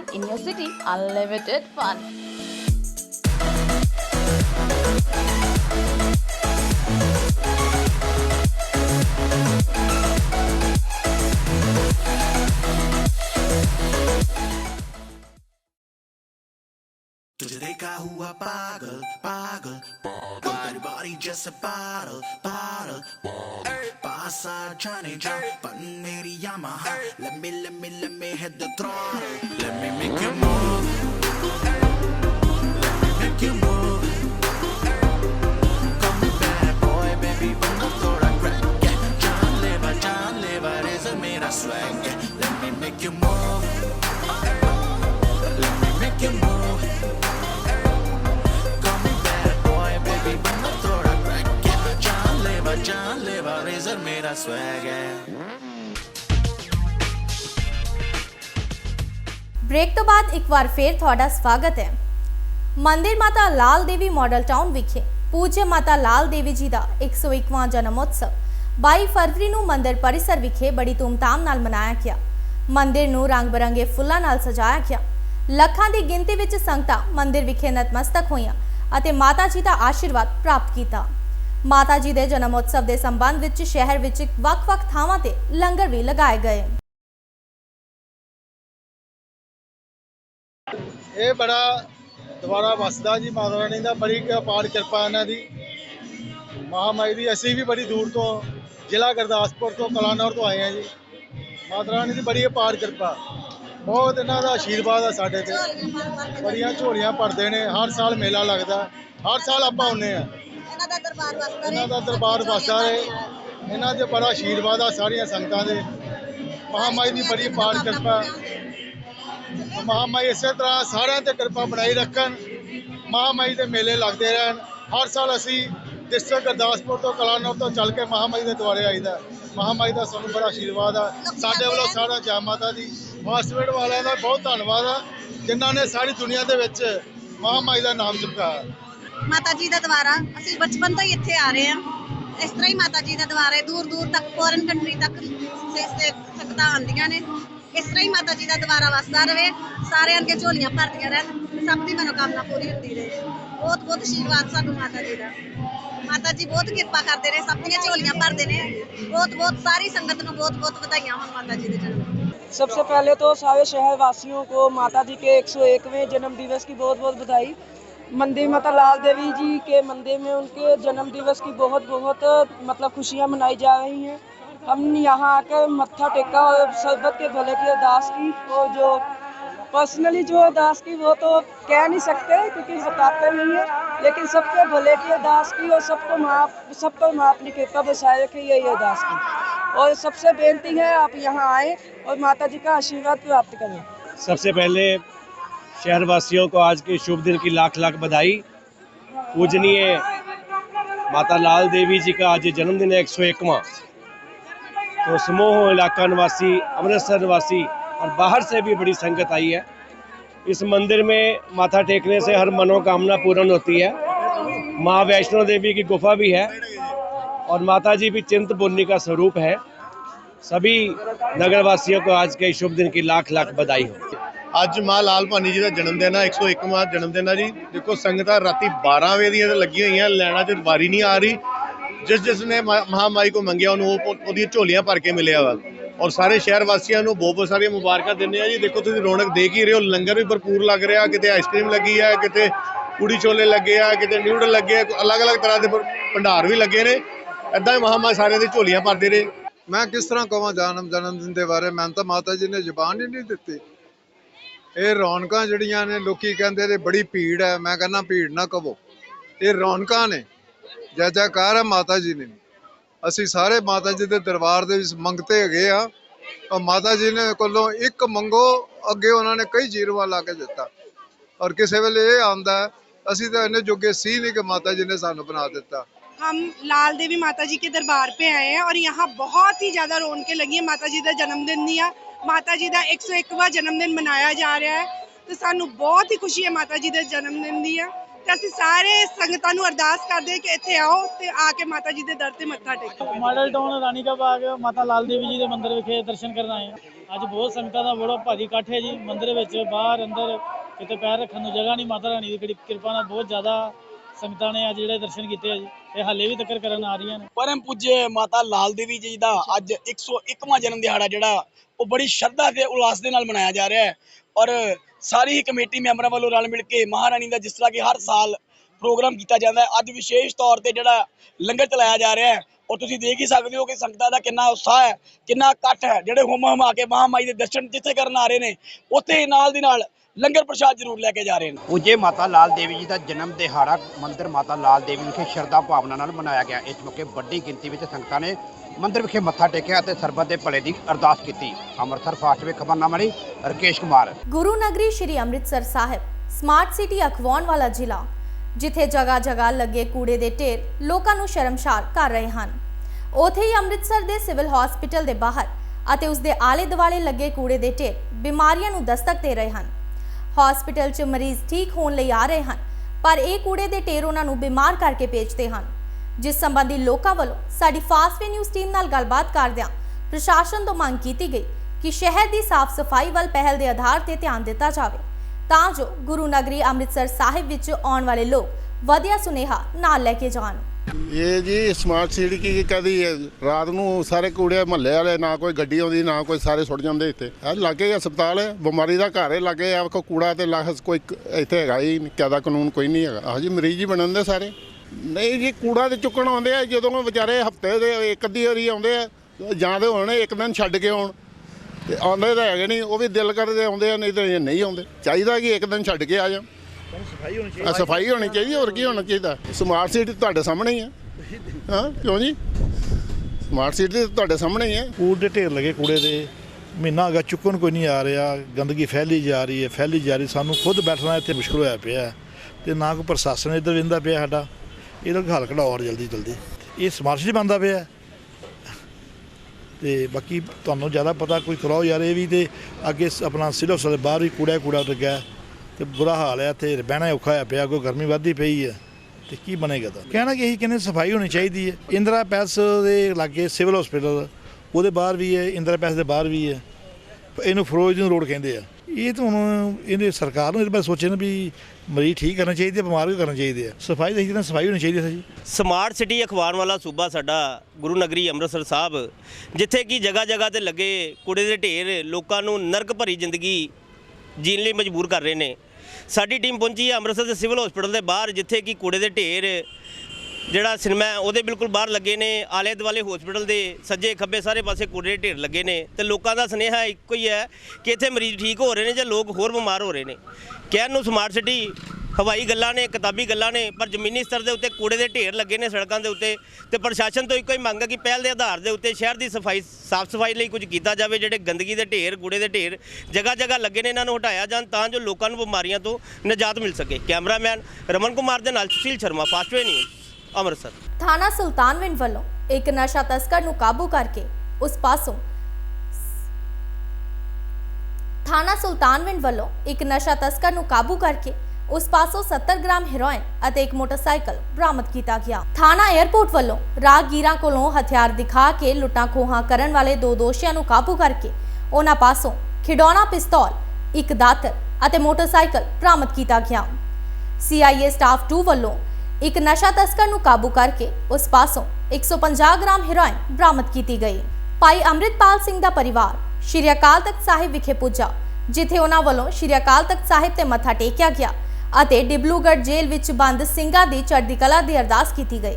Funland in your city, unlimited fun. Let me, let me, let me hit the throne. Let me make you move. Let me make you move. Call me bad boy, baby, when I throw a crack. Yeah. John Lever, John Lever is a mera swag. Yeah. Let me make you move. Let me make you move. Call me bad boy, baby, when I throw a crack. Yeah. John Lever, John Lever is a mera swag. Yeah. Break ਤੋਂ ਬਾਅਦ ਇੱਕ ਵਾਰ ਫੇਰ ਤੁਹਾਡਾ ਸਵਾਗਤ ਹੈ। ਮੰਦਿਰ ਮਾਤਾ ਲਾਲ ਦੇਵੀ model town ਵਿਖੇ ਪੂਜਯ ਮਾਤਾ ਲਾਲ ਦੇਵੀ ਜੀ ਦਾ 101ਵਾਂ ਜਨਮ ਉਤਸਵ 22 ਫਰਵਰੀ ਨੂੰ ਮੰਦਿਰ ਪਰਿਸਰ ਵਿਖੇ ਬੜੀ ਧੂਮਧਾਮ ਨਾਲ ਮਨਾਇਆ ਗਿਆ। ਮੰਦਿਰ ਨੂੰ ਰੰਗ-ਬਰੰਗੇ ਫੁੱਲਾਂ ਨਾਲ ਸਜਾਇਆ ਗਿਆ। ਲੱਖਾਂ ਦੀ ਗਿਣਤੀ ਵਿੱਚ ਸੰਗਤਾਂ ਮੰਦਿਰ ਵਿਖੇ ਨਤਮਸਤਕ ਹੋਈਆਂ ਅਤੇ ਮਾਤਾ ਜੀ ਦਾ ਆਸ਼ੀਰਵਾਦ ਪ੍ਰਾਪਤ ਕੀਤਾ। ਮਾਤਾ ਜੀ ਦੇ ਜਨਮ ਉਤਸਵ ਦੇ ਸੰਬੰਧ ਵਿੱਚ ਸ਼ਹਿਰ ਵਿੱਚ ਵੱਖ-ਵੱਖ ਥਾਵਾਂ ਤੇ ਲੰਗਰ ਵੀ ਲਗਾਏ ਗਏ। ਇਹ ਬੜਾ ਦੁਬਾਰਾ ਵਸਦਾ ਜੀ ਮਾਤਾ ਰਾਣੀ ਦਾ ਬੜੀ ਅਪਾਰ ਕਿਰਪਾ ਇਹਨਾਂ ਦੀ। ਮਹਾਮਾਈ ਦੀ ਅਸੀਂ ਵੀ ਬੜੀ ਦੂਰ ਤੋਂ ਜ਼ਿਲ੍ਹਾ ਗੁਰਦਾਸਪੁਰ ਤੋਂ ਕਲਾਨੌਰ ਤੋਂ ਆਏ ਆ ਜੀ। ਮਾਤਾ ਰਾਣੀ ਦੀ ਬੜੀ ਅਪਾਰ ਕਿਰਪਾ। ਬਹੁਤ ਇਹਨਾਂ ਦਾ ਆਸ਼ੀਰਵਾਦ ਆ ਸਾਡੇ ਤੇ। ਬੜੀਆਂ ਝੋਲੀਆਂ ਭਰਦੇ ਨੇ ਹਰ ਸਾਲ ਮੇਲਾ ਲੱਗਦਾ। ਹਰ ਸਾਲ ਆਪਾਂ ਆਉਂਦੇ ਆ ਇਹਨਾਂ ਦਾ ਦਰਬਾਰ ਵਸਦਾ ਇਹਨਾਂ ਦਾ ਦਰਬਾਰ ਵਸਦਾ ਰਹੇ। ਇਹਨਾਂ ਦੇ ਬੜਾ ਆਸ਼ੀਰਵਾਦ ਆ ਸਾਰੀਆਂ ਸੰਗਤਾਂ ਦੇ। ਮਹਾਮਾਈ ਦੀ ਬੜੀ ਅਪਾਰ ਕਿਰਪਾ। ਮਹਾਮਾਈ ਇਸੇ ਤਰ੍ਹਾਂ ਸਾਰਿਆਂ ਤੇ ਕਿਰਪਾ ਬਣਾਈ ਰੱਖਣ, ਮਹਾਮਾਈ ਦੇ ਮੇਲੇ ਲੱਗਦੇ ਰਹਿਣ। ਹਰ ਸਾਲ ਅਸੀਂ ਡਿਸਟ੍ਰਿਕਟ ਗੁਰਦਾਸਪੁਰ ਤੋਂ ਕਲਾਨੌਰ ਤੋਂ ਚੱਲ ਕੇ ਮਹਾਮਾਈ ਦੇ ਦੁਆਰੇ ਆਈਦਾ। ਮਹਾਮਾਈ ਦਾ ਸਾਨੂੰ ਬੜਾ ਆਸ਼ੀਰਵਾਦ ਆ। ਸਾਡੇ ਵੱਲੋਂ ਸਾਰਾ ਜੈ ਮਾਤਾ ਦੀ ਫਾਸਟਵੇਡ ਵਾਲਿਆਂ ਦਾ ਬਹੁਤ ਧੰਨਵਾਦ ਆ, ਜਿਨ੍ਹਾਂ ਨੇ ਸਾਰੀ ਦੁਨੀਆ ਦੇ ਵਿੱਚ ਮਹਾਮਾਈ ਦਾ ਨਾਮ ਚਮਕਾਇਆ। ਮਾਤਾ ਜੀ ਦਾ ਦੁਆਰਾ, ਅਸੀਂ ਬਚਪਨ ਤੋਂ ਹੀ ਇੱਥੇ ਆ ਰਹੇ ਹਾਂ। ਇਸ ਤਰ੍ਹਾਂ ਹੀ ਮਾਤਾ ਜੀ ਦਾ ਦੁਆਰਾ ਦੂਰ ਦੂਰ ਤੱਕ ਫੋਰਨ ਕੰਟਰੀ ਤੱਕ ਸੇ ਸੇ ਸਕਦਾ ਆਉਂਦੀਆਂ ਨੇ। ਇਸ ਤਰ੍ਹਾਂ ਹੀ ਮਾਤਾ ਜੀ ਦਾ ਦੁਆਰਾ ਵਸਦਾ ਰਵੇ ਸਾਰਿਆਂ ਦੇ ਝੋਲੀਆਂ ਭਰਦੀਆਂ ਰਹਿਣ ਤੇ ਸਭ ਦੀ ਮਨੋਕਾਮਨਾ ਪੂਰੀ ਹੁੰਦੀ ਰਹੇ ਬਹੁਤ ਬਹੁਤ ਆਸ਼ੀਰਵਾਦ ਸਾਨੂੰ ਮਾਤਾ ਜੀ ਦਾ ਮਾਤਾ ਜੀ ਬਹੁਤ ਕਿਰਪਾ ਕਰਦੇ ਨੇ ਸਭ ਦੀਆਂ ਝੋਲੀਆਂ ਭਰਦੇ ਨੇ ਬਹੁਤ ਬਹੁਤ ਸਾਰੀ ਸੰਗਤ ਨੂੰ ਬਹੁਤ ਬਹੁਤ ਵਧਾਈਆਂ ਹੋਣ ਮਾਤਾ ਜੀ ਦੇ ਜਨਮ ਦੀਆਂ। सबसे पहले तो सारे शहर वासियों को माता जी के 101वें जन्म दिवस की बहुत बहुत बधाई मंदिर माता लाल देवी जी के मंदिर में उनके जन्म दिवस की बहुत बहुत मतलब खुशियाँ मनाई जा रही हैं हम यहाँ आकर मत्था टेका और शरबत के भले की अरदास की और जो पर्सनली जो अरदास की, वो तो कह नहीं सकते क्योंकि बताते नहीं है, लेकिन सबके भले की अरदास की और सबको माँ सब पर माँ अपनी कृपा बसाए रखे यही अरदास की। और सबसे बेनती है, आप यहाँ आए और माता जी का आशीर्वाद प्राप्त करें। सबसे पहले शहरवासियों को आज के शुभ दिन की लाख लाख बधाई। पूजनीय माता लाल देवी जी का आज जन्मदिन है एक सौ एकवा तो समूह इलाका निवासी अमृतसर निवासी और बाहर से भी बड़ी संगत आई है इस मंदिर में माथा टेकने से हर मनोकामना पूर्ण होती है माँ वैष्णो देवी की गुफा भी है और माता जी भी चिंतपूर्णी का स्वरूप है सभी नगरवासियों को आज के शुभ दिन की लाख लाख बधाई हो ਅੱਜ ਮਾਂ ਲਾਲ ਭਾਨੀ ਜੀ ਦਾ ਜਨਮ ਦਿਨ ਹੈ 101ਵਾਂ ਜਨਮ ਦਿਨ ਹੈ ਜੀ ਦੇਖੋ ਸੰਗਤਾਂ ਰਾਤੀ 12 ਵਜੇ ਦੀਆਂ ਤਾਂ ਲੱਗੀਆਂ ਹੋਈਆਂ ਲੈਣਾ ਚ ਵਾਰੀ ਨਹੀਂ ਆ ਰਹੀ ਜਿਸ ਜਿਸ ਨੇ ਮਹਾ- ਮਹਾਮਾਈ ਕੋ ਮੰਗਿਆ, ਉਹਨੂੰ ਉਹ ਉਹਦੀਆਂ ਝੋਲੀਆਂ ਭਰ ਕੇ ਮਿਲਿਆ ਵਾ। ਔਰ ਸਾਰੇ ਸ਼ਹਿਰ ਵਾਸੀਆਂ ਨੂੰ ਬਹੁਤ ਬਹੁਤ ਸਾਰੀਆਂ ਮੁਬਾਰਕਾਂ ਦਿੰਦੇ ਆ ਜੀ। ਦੇਖੋ, ਤੁਸੀਂ ਰੌਣਕ ਦੇਖ ਹੀ ਰਹੇ ਹੋ। ਲੰਗਰ ਵੀ ਭਰਪੂਰ ਲੱਗ ਰਿਹਾ। ਕਿਤੇ ਆਈਸਕ੍ਰੀਮ ਲੱਗੀ ਹੈ ਕਿਤੇ ਪੂੜੀ ਛੋਲੇ ਲੱਗੇ ਆ, ਕਿਤੇ ਨਿਊਡਲ ਲੱਗੇ ਆ ਅਲੱਗ-ਅਲੱਗ ਤਰ੍ਹਾਂ ਦੇ ਭੰ- ਭੰਡਾਰ ਵੀ ਲੱਗੇ ਨੇ। ਐਦਾਂ ਹੀ ਮਹਾਮਾਈ ਸਾਰਿਆਂ ਦੀ ਝੋਲੀਆਂ ਭਰਦੇ ਰਹੇ। ਮੈਂ ਕਿਸ ਤਰ੍ਹਾਂ ਕਹਾਂ ਜਨਮ ਜਨਮ ਦਿਨ ਦੇ ਬਾਰੇ? ਮੈਨੂੰ ਤਾਂ ਮਾਤਾ ਜੀ ਨੇ ਜਬਾਨ ਹੀ ਨਹੀਂ ਦਿੱਤੀ। ਇਹ ਰੌਣਕਾਂ ਜਿਹੜੀਆਂ ਨੇ, ਲੋਕੀ ਕਹਿੰਦੇ ਨੇ ਬੜੀ ਭੀੜ ਹੈ। ਮੈਂ ਕਹਿੰਦਾ ਭੀੜ ਨਾ ਕਹੋ ਇਹ ਰੌਣਕਾਂ ਨੇ। ਜੈ ਜੈਕਾਰ ਹੈ ਮਾਤਾ ਜੀ ਨੇ ਅਸੀਂ ਸਾਰੇ ਮਾਤਾ ਜੀ ਦੇ ਦਰਬਾਰ ਦੇ ਵਿੱਚ ਮੰਗਤੇ ਹੈਗੇ ਆ ਔਰ ਮਾਤਾ ਜੀ ਨੇ ਕੋਲੋਂ ਇੱਕ ਮੰਗੋ ਅੱਗੇ ਉਹਨਾਂ ਨੇ ਕਈ ਜੀਰਵਾ ਲਾ ਕੇ ਦਿੱਤਾ ਔਰ ਕਿਸੇ ਵੇਲੇ ਇਹ ਆਉਂਦਾ ਹੈ, ਅਸੀਂ ਤਾਂ ਇੰਨੇ ਜੋਗੇ ਸੀ ਨਹੀਂ ਕਿ ਮਾਤਾ ਜੀ ਨੇ ਸਾਨੂੰ ਬਣਾ ਦਿੱਤਾ हम लाल देवी माता जी के दरबार पे आए हैं और यहाँ बहुत ही ज़्यादा रौनकें लगी हैं माता जी का जन्मदिन दिया माता जी का 101वां जन्मदिन मनाया जा रहा है तो सानू बहुत ही खुशी है माता जी ਦੇ ਜਨਮਦਿਨ ਦੀ ਆ ਤੇ ਅਸੀਂ ਸਾਰੇ ਸੰਗਤਾਂ ਨੂੰ ਅਰਦਾਸ ਕਰਦੇ ਕਿ ਇੱਥੇ ਆਓ ਤੇ ਆ ਕੇ ਮਾਤਾ ਜੀ ਦੇ ਦਰ ਤੇ ਮੱਥਾ ਟੇਕੋ। ਮਾਡਲ ਟਾਊਨ ਰਾਣੀ ਕਾ ਬਾਗ, ਮਾਤਾ ਲਾਲ ਦੇਵੀ ਜੀ ਦੇ ਮੰਦਿਰ ਵਿਖੇ ਦਰਸ਼ਨ ਕਰਨ ਆਏ ਅੱਜ ਬਹੁਤ ਸੰਗਤਾਂ ਦਾ ਬੜਾ ਭਾਰੀ ਇਕੱਠ ਹੈ ਜੀ। ਮੰਦਿਰ ਵਿੱਚ ਬਾਹਰ ਅੰਦਰ ਕਿਤੇ ਪੈਰ ਰੱਖਣ ਨੂੰ ਜਗ੍ਹਾ ਨਹੀਂ, ਮਾਤਾ ਰਾਣੀ ਦੀ ਕਿਰਪਾ ਨਾਲ ਬਹੁਤ ਜ਼ਿਆਦਾ ਸੰਗਤਾਂ ਨੇ ਅੱਜ ਜਿਹੜੇ ਦਰਸ਼ਨ ਕੀਤੇ ਆ ਜੀ, ਇਹ ਹਾਲੇ ਵੀ ਤੱਕਰ ਕਰਨ ਆ ਰਹੀਆਂ ਨੇ। ਪਰਮ ਪੂਜਯ ਮਾਤਾ ਲਾਲ ਦੇਵੀ ਜੀ ਦਾ ਅੱਜ 101ਵਾਂ ਜਨਮ ਦਿਹਾੜਾ ਜਿਹੜਾ, ਉਹ ਬੜੀ ਸ਼ਰਧਾ ਤੇ ਉਲਾਸ ਦੇ ਨਾਲ ਮਨਾਇਆ ਜਾ ਰਿਹਾ ਹੈ। ਔਰ ਸਾਰੀ ਹੀ ਕਮੇਟੀ ਮੈਂਬਰਾਂ ਵੱਲੋਂ ਰਲ ਮਿਲ ਕੇ ਮਹਾਰਾਣੀ ਦਾ ਜਿਸ ਤਰ੍ਹਾਂ ਕਿ ਹਰ ਸਾਲ ਪ੍ਰੋਗਰਾਮ ਕੀਤਾ ਜਾਂਦਾ ਹੈ, ਅੱਜ ਵਿਸ਼ੇਸ਼ ਤੌਰ ਤੇ ਜਿਹੜਾ ਲੰਗਰ ਚਲਾਇਆ ਜਾ ਰਿਹਾ ਹੈ ਔਰ ਤੁਸੀਂ ਦੇਖ ਹੀ ਸਕਦੇ ਹੋ ਕਿ ਸੰਗਤਾਂ ਦਾ ਕਿੰਨਾ ਉਤਸ਼ਾਹ ਹੈ, ਕਿੰਨਾ ਇਕੱਠ ਹੈ, ਜਿਹੜੇ ਹੁਮ ਹੁਮਾ ਕੇ ਮਹਾਮਾਈ ਦੇ ਦਰਸ਼ਨ ਜਿੱਥੇ ਕਰਨ ਆ ਰਹੇ ਨੇ, ਉੱਥੇ ਨਾਲ ਦੀ ਨਾਲ ਲੰਗਰ ਪ੍ਰਸ਼ਾਦ ਜ਼ਰੂਰ ਲੈ ਕੇ ਜਾ ਰਹੇ ਨੇ। ਪੂਜੇ ਮਾਤਾ ਲਾਲ ਦੇਵੀ ਜੀ ਦਾ ਜਨਮ ਦਿਹਾੜਾ ਮੰਦਿਰ ਮਾਤਾ ਲਾਲ ਦੇਵੀ ਵਿਖੇ ਸ਼ਰਧਾ ਭਾਵਨਾ ਨਾਲ ਮਨਾਇਆ ਗਿਆ। ਇਸ ਮੌਕੇ ਵੱਡੀ ਗਿਣਤੀ ਵਿੱਚ ਸੰਗਤਾਂ ਨੇ ਮੰਦਿਰ ਵਿਖੇ ਮੱਥਾ ਟੇਕਿਆ ਅਤੇ ਸਰਬੱਤ ਦੇ ਭਲੇ ਦੀ ਅਰਦਾਸ ਕੀਤੀ। ਅੰਮ੍ਰਿਤਸਰ ਫਾਸਟ ਵੇ ਖਬਰਨਾਮਾ ਲਈ ਰਕੇਸ਼ ਕੁਮਾਰ। ਗੁਰੂ ਨਗਰੀ ਸ਼੍ਰੀ ਅੰਮ੍ਰਿਤਸਰ ਸਾਹਿਬ ਸਮਾਰਟ ਸਿਟੀ ਅਖਵਾਉਣ ਵਾਲਾ ਜ਼ਿਲ੍ਹਾ ਜਿੱਥੇ ਜਗ੍ਹਾ ਜਗ੍ਹਾ ਲੱਗੇ ਕੂੜੇ ਦੇ ਢੇਰ ਲੋਕਾਂ ਨੂੰ ਸ਼ਰਮਸ਼ਾਰ ਕਰ ਰਹੇ ਹਨ। ਉਥੇ ਹੀ ਅੰਮ੍ਰਿਤਸਰ ਦੇ ਸਿਵਲ ਹਸਪੀਟਲ ਦੇ ਬਾਹਰ ਅਤੇ ਉਸ ਦੇ ਆਲੇ ਦੁਆਲੇ ਲੱਗੇ ਕੂੜੇ ਦੇ ਢੇਰ ਬਿਮਾਰੀਆਂ ਨੂੰ ਦਸਤਕ ਦੇ ਰਹੇ ਹਨ। ਹਸਪੀਟਲ 'ਚ ਮਰੀਜ਼ ਠੀਕ ਹੋਣ ਲਈ ਆ ਰਹੇ ਹਨ, ਪਰ ਇਹ ਕੂੜੇ ਦੇ ਢੇਰ ਉਹਨਾਂ ਨੂੰ ਬਿਮਾਰ ਕਰਕੇ ਭੇਜਦੇ ਹਨ। ਜਿਸ ਸੰਬੰਧੀ ਲੋਕਾਂ ਵੱਲੋਂ ਸਾਡੀ ਫਾਸਟਵੇ ਨਿਊਜ਼ ਟੀਮ ਨਾਲ ਗੱਲਬਾਤ ਕਰਦਿਆਂ ਪ੍ਰਸ਼ਾਸਨ ਤੋਂ ਮੰਗ ਕੀਤੀ ਗਈ ਕਿ ਸ਼ਹਿਰ ਦੀ ਸਾਫ਼ ਸਫ਼ਾਈ ਵੱਲ ਪਹਿਲ ਦੇ ਆਧਾਰ ਤੇ ਧਿਆਨ ਦਿੱਤਾ ਜਾਵੇ, ਤਾਂ ਜੋ ਗੁਰੂ ਨਗਰੀ ਅੰਮ੍ਰਿਤਸਰ ਸਾਹਿਬ ਵਿੱਚ ਆਉਣ ਵਾਲੇ ਲੋਕ ਵਧੀਆ ਸੁਨੇਹਾ ਨਾਲ ਲੈ ਕੇ ਜਾਣ। ਇਹ ਜੀ ਸਮਾਰਟ ਸਿਟੀ ਕੀ ਕਦੀ ਹੈ? ਰਾਤ ਨੂੰ ਸਾਰੇ ਕੂੜੇ ਮਹੱਲੇ ਵਾਲੇ ਨਾ ਕੋਈ ਗੱਡੀ ਆਉਂਦੀ, ਨਾ ਕੋਈ ਸਾਰੇ ਸੁੱਟ ਜਾਂਦੇ ਇੱਥੇ। ਇਹ ਲਾਗੇ ਹਸਪਤਾਲ ਹੈ, ਬਿਮਾਰੀ ਦਾ ਘਰ ਹੈ ਲਾਗੇ। ਆ ਕੋ ਕੂੜਾ ਤੇ ਲਾਹਸ ਕੋਈ ਇੱਥੇ ਹੈਗਾ ਹੀ ਨਹੀਂ ਕਿਆਦਾ ਕਾਨੂੰਨ ਕੋਈ ਨਹੀਂ ਹੈਗਾ। ਆਹ ਜੀ ਮਰੀਜ਼ ਹੀ ਬਣਨ ਦੇ ਸਾਰੇ। ਨਹੀਂ ਜੀ, ਕੂੜਾ ਤੇ ਚੁੱਕਣ ਆਉਂਦੇ ਆ, ਜਦੋਂ ਵਿਚਾਰੇ ਹਫ਼ਤੇ ਦੇ ਇੱਕ ਅੱਧੀ ਵਾਰੀ ਆਉਂਦੇ ਆ, ਜਾਂ ਤੇ ਹੁਣ, ਇੱਕ ਦਿਨ ਛੱਡ ਕੇ ਆਉਣ। ਤੇ ਆਉਂਦੇ ਤਾਂ ਹੈਗੇ ਨਹੀਂ, ਉਹ ਵੀ ਦਿਲ ਕਰਦੇ ਆਉਂਦੇ ਆ, ਨਹੀਂ ਤਾਂ ਨਹੀਂ ਆਉਂਦੇ। ਚਾਹੀਦਾ ਕਿ ਇੱਕ ਦਿਨ ਛੱਡ ਕੇ ਆ ਜਾਣ। ਸਫ਼ਾਈ ਹੋਣੀ ਆ ਸਫ਼ਾਈ ਹੋਣੀ ਚਾਹੀਦੀ ਹੋਰ ਕੀ ਹੋਣਾ ਚਾਹੀਦਾ? ਸਮਾਰਟ ਸਿਟੀ ਤੁਹਾਡੇ ਸਾਹਮਣੇ ਹੀ ਆ। ਹਾਂ ਕਿਉਂ ਜੀ? ਸਮਾਰਟ ਸਿਟੀ ਤੁਹਾਡੇ ਸਾਹਮਣੇ ਹੀ ਹੈ ਕੂੜੇ ਦੇ ਢੇਰ ਲੱਗੇ ਕੂੜੇ ਦੇ। ਮਹੀਨਾ ਹੋ ਗਿਆ ਚੁੱਕਣ ਕੋਈ ਨਹੀਂ ਆ ਰਿਹਾ। ਗੰਦਗੀ ਫੈਲੀ ਜਾ ਰਹੀ ਹੈ ਫੈਲੀ ਜਾ ਰਹੀ। ਸਾਨੂੰ ਖੁਦ ਬੈਠਣਾ ਇੱਥੇ ਮੁਸ਼ਕਲ ਹੋਇਆ ਪਿਆ। ਹੈ। ਤੇ ਨਾ ਕੋਈ ਪ੍ਰਸ਼ਾਸਨ ਇੱਧਰ ਵਿੰਦਾ ਪਿਆ ਸਾਡਾ। ਇਹਦਾ ਹੱਲ ਕਢਾਓ ਹੋਰ ਜਲਦੀ ਜਲਦੀ। ਇਹ ਸਮਾਰਟ ਸਿਟੀ ਬਣਦਾ ਪਿਆ। ਹੈ। ਤੇ ਬਾਕੀ ਤੁਹਾਨੂੰ ਜ਼ਿਆਦਾ ਪਤਾ ਕੋਈ ਕਰਾਓ ਯਾਰ ਇਹ ਵੀ ਤੇ ਅੱਗੇ ਆਪਣਾ ਸਿਲੋ ਦੇ ਬਾਹਰ ਵੀ ਕੂੜਾ ਹੀ ਕੂੜਾ ਲੱਗਿਆ ਤੇ ਬੁਰਾ ਹਾਲ ਹੈ, ਇੱਥੇ ਬਹਿਣਾ ਔਖਾ ਹੋਇਆ ਪਿਆ, ਕੋਈ ਗਰਮੀ ਵੱਧਦੀ ਪਈ ਹੈ। ਤੇ ਕੀ ਬਣੇਗਾ ਤਾਂ? ਕਹਿਣਾ ਕਿ ਇਹੀ ਕਹਿੰਦੇ ਸਫ਼ਾਈ ਹੋਣੀ ਚਾਹੀਦੀ ਹੈ। ਇੰਦਰਾ ਪੈਸ ਦੇ ਲਾਗੇ ਸਿਵਲ ਹਸਪੀਟਲ, ਉਹਦੇ ਬਾਹਰ ਵੀ ਹੈ, ਇੰਦਰਾ ਪੈਸ ਦੇ ਬਾਹਰ ਵੀ ਹੈ। ਇਹਨੂੰ ਫਰੋਜ਼ਨ ਰੋਡ ਕਹਿੰਦੇ ਆ। ਇਹ ਤਾਂ ਹੁਣ ਇਹਨੇ ਸਰਕਾਰ ਨੂੰ ਇਹਦੇ ਬਾਰੇ ਸੋਚੇ ਨਾ ਵੀ ਮਰੀਜ਼ ਠੀਕ ਕਰਨਾ ਚਾਹੀਦੇ ਬਿਮਾਰ ਵੀ ਕਰਨਾ ਚਾਹੀਦੇ ਆ ਸਫ਼ਾਈ ਦੇਖੀ ਤਾਂ ਸਫ਼ਾਈ ਹੋਣੀ ਚਾਹੀਦੀ ਹੈ ਜੀ। ਸਮਾਰਟ ਸਿਟੀ ਅਖਬਾਰ ਵਾਲਾ ਸੂਬਾ ਸਾਡਾ ਗੁਰੂ ਨਗਰੀ ਅੰਮ੍ਰਿਤਸਰ ਸਾਹਿਬ, ਜਿੱਥੇ ਕਿ ਜਗ੍ਹਾ ਜਗ੍ਹਾ ਤੇ ਲੱਗੇ ਕੂੜੇ ਦੇ ਢੇਰ ਲੋਕਾਂ ਨੂੰ ਨਰਕ ਭਰੀ ਜ਼ਿੰਦਗੀ ਜੀਣ ਲਈ ਮਜਬੂਰ ਕਰ ਰਹੇ ਨੇ। ਸਾਡੀ ਟੀਮ ਪਹੁੰਚੀ ਹੈ ਅੰਮ੍ਰਿਤਸਰ ਦੇ ਸਿਵਲ ਹਸਪੀਟਲ ਦੇ ਬਾਹਰ, ਜਿੱਥੇ ਕਿ ਕੂੜੇ ਦੇ ਢੇਰ, ਜਿਹੜਾ ਸਿਨੇਮਾ ਉਹਦੇ ਬਿਲਕੁਲ ਬਾਹਰ ਲੱਗੇ ਨੇ। ਆਲੇ ਦੁਆਲੇ ਹਸਪੀਟਲ ਦੇ ਸੱਜੇ ਖੱਬੇ ਸਾਰੇ ਪਾਸੇ ਕੂੜੇ ਦੇ ਢੇਰ ਲੱਗੇ ਨੇ ਤੇ ਲੋਕਾਂ ਦਾ ਸੁਨੇਹਾ ਇੱਕੋ ਹੀ ਹੈ ਕਿ ਇੱਥੇ ਮਰੀਜ਼ ਠੀਕ ਹੋ ਰਹੇ ਨੇ ਜਾਂ ਲੋਕ ਹੋਰ ਬਿਮਾਰ ਹੋ ਰਹੇ ਨੇ। ਕਹਿਣ ਨੂੰ ਸਮਾਰਟ ਸਿਟੀ ਹਵਾਈ ਗੱਲਾਂ ਨੇ, ਕਿਤਾਬੀ ਗੱਲਾਂ ਨੇ, ਪਰ ਜ਼ਮੀਨੀ ਸਤਰ ਦੇ ਉੱਤੇ ਕੂੜੇ ਦੇ ਢੇਰ ਲੱਗੇ ਨੇ ਸੜਕਾਂ ਦੇ ਉੱਤੇ ਤੇ ਪ੍ਰਸ਼ਾਸਨ ਤੋਂ ਇੱਕੋ ਹੀ ਮੰਗ ਹੈ ਕਿ ਪਹਿਲ ਦੇ ਆਧਾਰ ਦੇ ਉੱਤੇ ਸ਼ਹਿਰ ਦੀ ਸਫ਼ਾਈ ਸਾਫ਼ ਸਫ਼ਾਈ ਲਈ ਕੁਝ ਕੀਤਾ ਜਾਵੇ, ਜਿਹੜੇ ਗੰਦਗੀ ਦੇ ਢੇਰ, ਕੂੜੇ ਦੇ ਢੇਰ ਜਗ੍ਹਾ ਜਗ੍ਹਾ ਲੱਗੇ ਨੇ, ਇਹਨਾਂ ਨੂੰ ਹਟਾਇਆ ਜਾਣ ਤਾਂ ਜੋ ਲੋਕਾਂ ਨੂੰ ਬਿਮਾਰੀਆਂ ਤੋਂ ਨਿਜਾਤ ਮਿਲ ਸਕੇ। ਕੈਮਰਾਮੈਨ ਰਮਨ ਕੁਮਾਰ ਦੇ ਨਾਲ ਸੁਸ਼ੀਲ ਸ਼ਰਮਾ ਫਾਸਟਵੇ ਨਿਊਜ਼, ਅੰਮ੍ਰਿਤਸਰ। ਥਾਣਾ ਸੁਲਤਾਨਵਿੰਡ ਵੱਲੋਂ ਇੱਕ ਨਸ਼ਾ ਤਸਕਰ ਨੂੰ ਕਾਬੂ ਕਰਕੇ ਉਸ ਪਾਸੋਂ ਥਾਣਾ ਸੁਲਤਾਨਵਿੰਡ ਵੱਲੋਂ ਇੱਕ ਨਸ਼ਾ ਤਸਕਰ ਨੂੰ ਕਾਬੂ ਕਰਕੇ ਉਸ ਪਾਸੋਂ 70 ਗ੍ਰਾਮ ਹੈਰੋਇਨ ਅਤੇ ਇੱਕ ਮੋਟਰਸਾਈਕਲ ਬਰਾਮਦ ਕੀਤਾ ਗਿਆ। ਥਾਣਾ 에ਅਰਪੋਰਟ ਵੱਲੋਂ ਰਾਗੀਰਾਂ ਕੋਲੋਂ ਹਥਿਆਰ ਦਿਖਾ ਕੇ ਲੁੱਟਾਂ ਖੋਹਾਂ ਕਰਨ ਵਾਲੇ ਦੋ ਦੋਸ਼ੀਆਂ ਨੂੰ ਕਾਬੂ ਕਰਕੇ ਉਹਨਾਂ ਪਾਸੋਂ ਖਿਡੌਣਾ ਪਿਸਤੌਲ, ਇੱਕ ਦਾਤਰ ਅਤੇ ਮੋਟਰਸਾਈਕਲ ਬਰਾਮਦ ਕੀਤਾ ਗਿਆ। ਸੀਆਈਏ ਸਟਾਫ 2 ਵੱਲੋਂ ਇੱਕ ਨਸ਼ਾ ਤਸਕਰ ਨੂੰ ਕਾਬੂ ਕਰਕੇ ਉਸ ਪਾਸੋਂ 150 ਗ੍ਰਾਮ ਹੈਰੋਇਨ ਬਰਾਮਦ ਕੀਤੀ ਗਈ। ਭਾਈ ਅੰਮ੍ਰਿਤਪਾਲ ਸਿੰਘ ਦਾ ਪਰਿਵਾਰ ਸ਼੍ਰੀ ਅਕਾਲ ਤਖਤ ਸਾਹਿਬ ਵਿਖੇ ਪੁੱਜਾ, ਜਿੱਥੇ ਉਹਨਾਂ ਵੱਲੋਂ ਸ਼੍ਰੀ ਅਕਾਲ ਤਖਤ ਸਾਹਿਬ ਤੇ ਮੱਥਾ ਟੇਕਿਆ ਗਿਆ ਅਤੇ ਡਿਬਲੂਗੜ੍ਹ ਜੇਲ੍ਹ ਵਿੱਚ ਬੰਦ ਸਿੰਘਾਂ ਦੀ ਚੜ੍ਹਦੀ ਕਲਾ ਦੀ ਅਰਦਾਸ ਕੀਤੀ ਗਈ।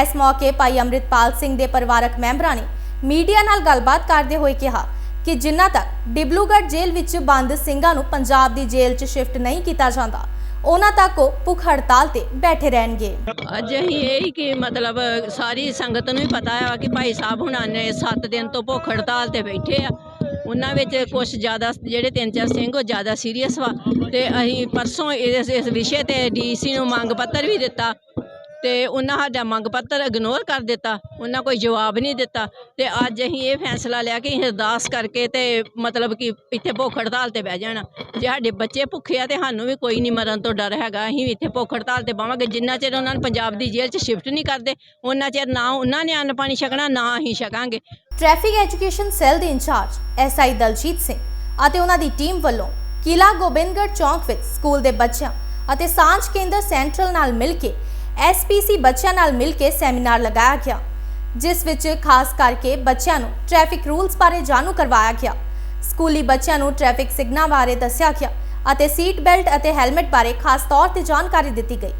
ਇਸ ਮੌਕੇ ਭਾਈ ਅੰਮ੍ਰਿਤਪਾਲ ਸਿੰਘ ਦੇ ਪਰਿਵਾਰਕ ਮੈਂਬਰਾਂ ਨੇ ਮੀਡੀਆ ਨਾਲ ਗੱਲਬਾਤ ਕਰਦੇ ਹੋਏ ਕਿਹਾ ਕਿ ਜਿੰਨਾ ਤੱਕ ਡਿਬਲੂਗੜ੍ਹ ਜੇਲ੍ਹ ਵਿੱਚ ਬੰਦ ਸਿੰਘਾਂ ਨੂੰ ਪੰਜਾਬ ਦੀ ਜੇਲ੍ਹ 'ਚ ਸ਼ਿਫਟ ਨਹੀਂ ਕੀਤਾ ਜਾਂਦਾ, ਉਹਨਾਂ ਤੱਕ ਉਹ ਭੁੱਖ ਹੜਤਾਲ ਤੇ ਬੈਠੇ ਰਹਿਣਗੇ। ਅੱਜ ਅਸੀਂ ਇਹ ਹੀ ਕਿ ਮਤਲਬ ਸਾਰੀ ਸੰਗਤ ਨੂੰ ਹੀ ਪਤਾ ਹੈ ਕਿ ਭਾਈ ਸਾਹਿਬ ਹੁਣਾਂ ਨੇ 7 ਦਿਨ ਤੋਂ ਭੁੱਖ ਹੜਤਾਲ ਤੇ ਬੈਠੇ ਆ। ਉਹਨਾਂ ਵਿੱਚ ਕੁਝ ਜ਼ਿਆਦਾ ਜਿਹੜੇ ਤਿੰਨ ਚਾਰ ਸਿੰਘ, ਉਹ ਜ਼ਿਆਦਾ ਸੀਰੀਅਸ ਵਾ। ਤੇ ਅਸੀਂ ਪਰਸੋਂ ਇਸ ਇਸ ਵਿਸ਼ੇ ਤੇ ਡੀਸੀ ਨੂੰ ਮੰਗ ਪੱਤਰ ਵੀ ਦਿੱਤਾ। ਤੇ ਉਹਨਾਂ ਸਾਡਾ ਮੰਗ ਪੱਤਰ ਇਗਨੋਰ ਕਰ ਦਿੱਤਾ, ਉਹਨਾਂ ਕੋਈ ਜਵਾਬ ਨਹੀਂ ਦਿੱਤਾ ਤੇ ਅੱਜ ਅਸੀਂ ਇਹ ਫੈਸਲਾ ਲਿਆ ਕਿ ਅਸੀਂ ਅਰਦਾਸ ਕਰਕੇ ਤੇ ਮਤਲਬ ਕਿ ਇੱਥੇ ਭੁੱਖ ਹੜਤਾਲ ਤੇ ਬਹਿ ਜਾਣਾ। ਜੇ ਸਾਡੇ ਬੱਚੇ ਭੁੱਖੇ ਆ ਤੇ ਸਾਨੂੰ ਵੀ ਕੋਈ ਨਹੀਂ ਮਰਨ ਤੋਂ ਡਰ ਹੈਗਾ, ਅਸੀਂ ਇੱਥੇ ਭੁੱਖ ਹੜਤਾਲ ਤੇ ਬਾਵਾਂਗੇ ਜਿੰਨਾ ਚਿਰ ਉਹਨਾਂ ਨੂੰ ਪੰਜਾਬ ਦੀ ਜੇਲ੍ਹ 'ਚ ਸ਼ਿਫਟ ਨਹੀਂ ਕਰਦੇ, ਉਹਨਾਂ ਚਿਰ ਨਾ ਉਹਨਾਂ ਨੇ ਅੰਨ ਪਾਣੀ ਛਕਣਾ, ਨਾ ਅਸੀਂ ਛਕਾਂਗੇ। ਟ੍ਰੈਫਿਕ ਐਜੂਕੇਸ਼ਨ ਸੈੱਲ ਦੇ in charge SI Daljit Singh ਅਤੇ ਉਹਨਾਂ ਦੀ ਟੀਮ ਵੱਲੋਂ ਕਿਲਾ ਗੋਬਿੰਦਗੜ੍ਹ ਚੌਂਕ ਵਿੱਚ ਸਕੂਲ ਦੇ ਬੱਚਿਆਂ ਅਤੇ ਸਾਂਝ ਕੇਂਦਰ ਸੈਂਟਰਲ ਨਾਲ ਮਿਲ ਕੇ ਐਸਪੀਸੀ ਬੱਚਿਆਂ ਨਾਲ ਮਿਲ ਕੇ ਸੈਮੀਨਾਰ ਲਗਾਇਆ ਗਿਆ, ਜਿਸ ਵਿੱਚ ਖਾਸ ਕਰਕੇ ਬੱਚਿਆਂ ਨੂੰ ਟ੍ਰੈਫਿਕ ਰੂਲਸ ਬਾਰੇ ਜਾਣੂ ਕਰਵਾਇਆ ਗਿਆ। ਸਕੂਲੀ ਬੱਚਿਆਂ ਨੂੰ ਟ੍ਰੈਫਿਕ ਸਿਗਨਲਾਂ ਬਾਰੇ ਦੱਸਿਆ ਗਿਆ ਅਤੇ ਸੀਟ ਬੈਲਟ ਅਤੇ ਹੈਲਮਟ ਬਾਰੇ ਖਾਸ ਤੌਰ ਤੇ ਜਾਣਕਾਰੀ ਦਿੱਤੀ ਗਈ।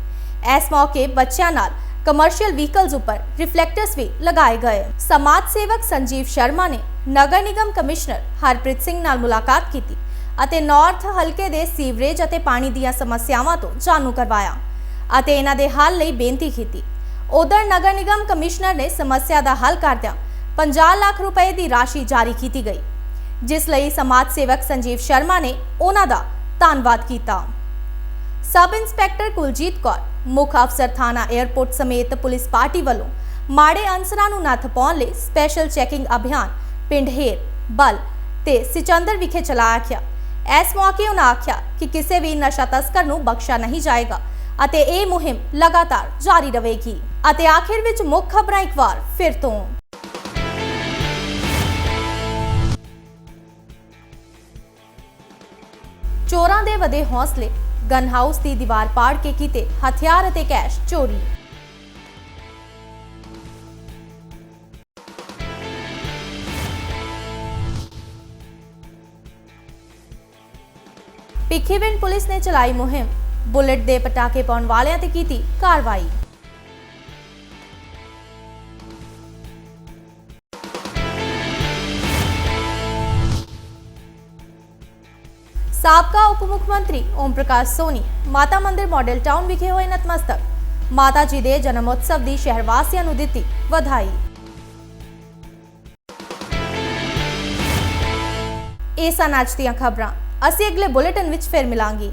ਇਸ ਮੌਕੇ ਬੱਚਿਆਂ ਨਾਲ ਕਮਰਸ਼ੀਅਲ ਵਹੀਕਲਸ ਉੱਪਰ ਰਿਫਲੈਕਟਰਸ ਵੀ ਲਗਾਏ ਗਏ। ਸਮਾਜ ਸੇਵਕ ਸੰਜੀਵ ਸ਼ਰਮਾ ਨੇ ਨਗਰ ਨਿਗਮ ਕਮਿਸ਼ਨਰ ਹਰਪ੍ਰੀਤ ਸਿੰਘ ਨਾਲ ਮੁਲਾਕਾਤ ਕੀਤੀ ਅਤੇ ਨਾਰਥ ਹਲਕੇ ਦੇ ਸੀਵਰੇਜ ਅਤੇ ਪਾਣੀ ਦੀਆਂ ਸਮੱਸਿਆਵਾਂ ਤੋਂ ਜਾਣੂ ਕਰਵਾਇਆ। ਅਤੇ ਇਹਨਾਂ ਦੇ ਹੱਲ ਲਈ ਬੇਨਤੀ ਕੀਤੀ। ਉਧਰ ਨਗਰ ਨਿਗਮ ਕਮਿਸ਼ਨਰ ਨੇ ਸਮੱਸਿਆ ਦਾ ਹੱਲ ਕਰਦਿਆਂ 50 ਲੱਖ ਰੁਪਏ ਦੀ ਰਾਸ਼ੀ ਜਾਰੀ ਕੀਤੀ ਗਈ, ਜਿਸ ਲਈ ਸਮਾਜ ਸੇਵਕ ਸੰਜੀਵ ਸ਼ਰਮਾ ਨੇ ਉਹਨਾਂ ਦਾ ਧੰਨਵਾਦ ਕੀਤਾ। ਸਬ ਇੰਸਪੈਕਟਰ ਕੁਲਜੀਤ ਕੌਰ, ਮੁੱਖ ਅਫਸਰ ਥਾਣਾ 에ਅਰਪੋਰਟ ਸਮੇਤ ਪੁਲਿਸ ਪਾਰਟੀ ਵੱਲੋਂ ਮਾੜੇ ਅਨਸਰਾਂ ਨੂੰ ਨੱਥ ਪਾਉਣ ਲਈ ਸਪੈਸ਼ਲ ਚੈਕਿੰਗ ਅਭਿਆਨ ਪਿੰਡ ਹੇਰ, ਬਲ ਤੇ ਸਿਚੰਦਰ ਵਿਖੇ ਚਲਾਇਆ ਗਿਆ ਇਸ ਮੌਕੇ ਉਹਨਾਂ ਆਖਿਆ ਕਿ ਕਿਸੇ ਵੀ ਨਸ਼ਾ ਤਸਕਰ ਨੂੰ ਬਖਸ਼ਿਆ ਨਹੀਂ ਜਾਏਗਾ ਅਤੇ ਇਹ ਮੁਹਿੰਮ ਲਗਾਤਾਰ ਜਾਰੀ ਰਹੇਗੀ। ਅਤੇ ਆਖਿਰ ਵਿੱਚ ਮੁੱਖ ਖਬਰਾਂ ਇੱਕ ਵਾਰ ਫਿਰ ਤੋਂ। ਚੋਰਾਂ ਦੇ ਵਧੇ ਹੌਸਲੇ ਗਨ ਹਾਊਸ ਦੀ ਦੀਵਾਰ ਪਾੜ ਕੇ ਕੀਤੇ ਹਥਿਆਰ ਅਤੇ ਕੈਸ਼ ਚੋਰੀ। ਭਿੱਖੀਵਿੰਡ ਪੁਲਿਸ ਨੇ ਚਲਾਈ ਮੁਹਿੰਮ। ਬੁਲਟ ਦੇ ਪਟਾਕੇ ਪਾਉਣ ਵਾਲਿਆਂ ਤੇ ਕੀਤੀ ਕਾਰਵਾਈ। ਸਾਬਕਾ ਉਪ ਮੁੱਖ ਮੰਤਰੀ ਓਮ ਪ੍ਰਕਾਸ਼ ਸੋਨੀ, ਮਾਤਾ ਮੰਦਿਰ ਮਾਡਲ ਟਾਊਨ ਵਿਖੇ ਹੋਏ ਨਤਮਸਤਕ। ਮਾਤਾ ਜੀ ਦੇ ਜਨਮ ਉਤਸਵ ਦੀ ਸ਼ਹਿਰ ਵਾਸੀਆਂ ਨੂੰ ਦਿੱਤੀ ਵਧਾਈ। ਇਹ ਸਨ ਅੱਜ ਦੀਆਂ ਖਬਰਾਂ। ਅਸੀਂ ਅਗਲੇ ਬੁਲੇਟਿਨ ਵਿੱਚ ਫਿਰ ਮਿਲਾਂਗੇ।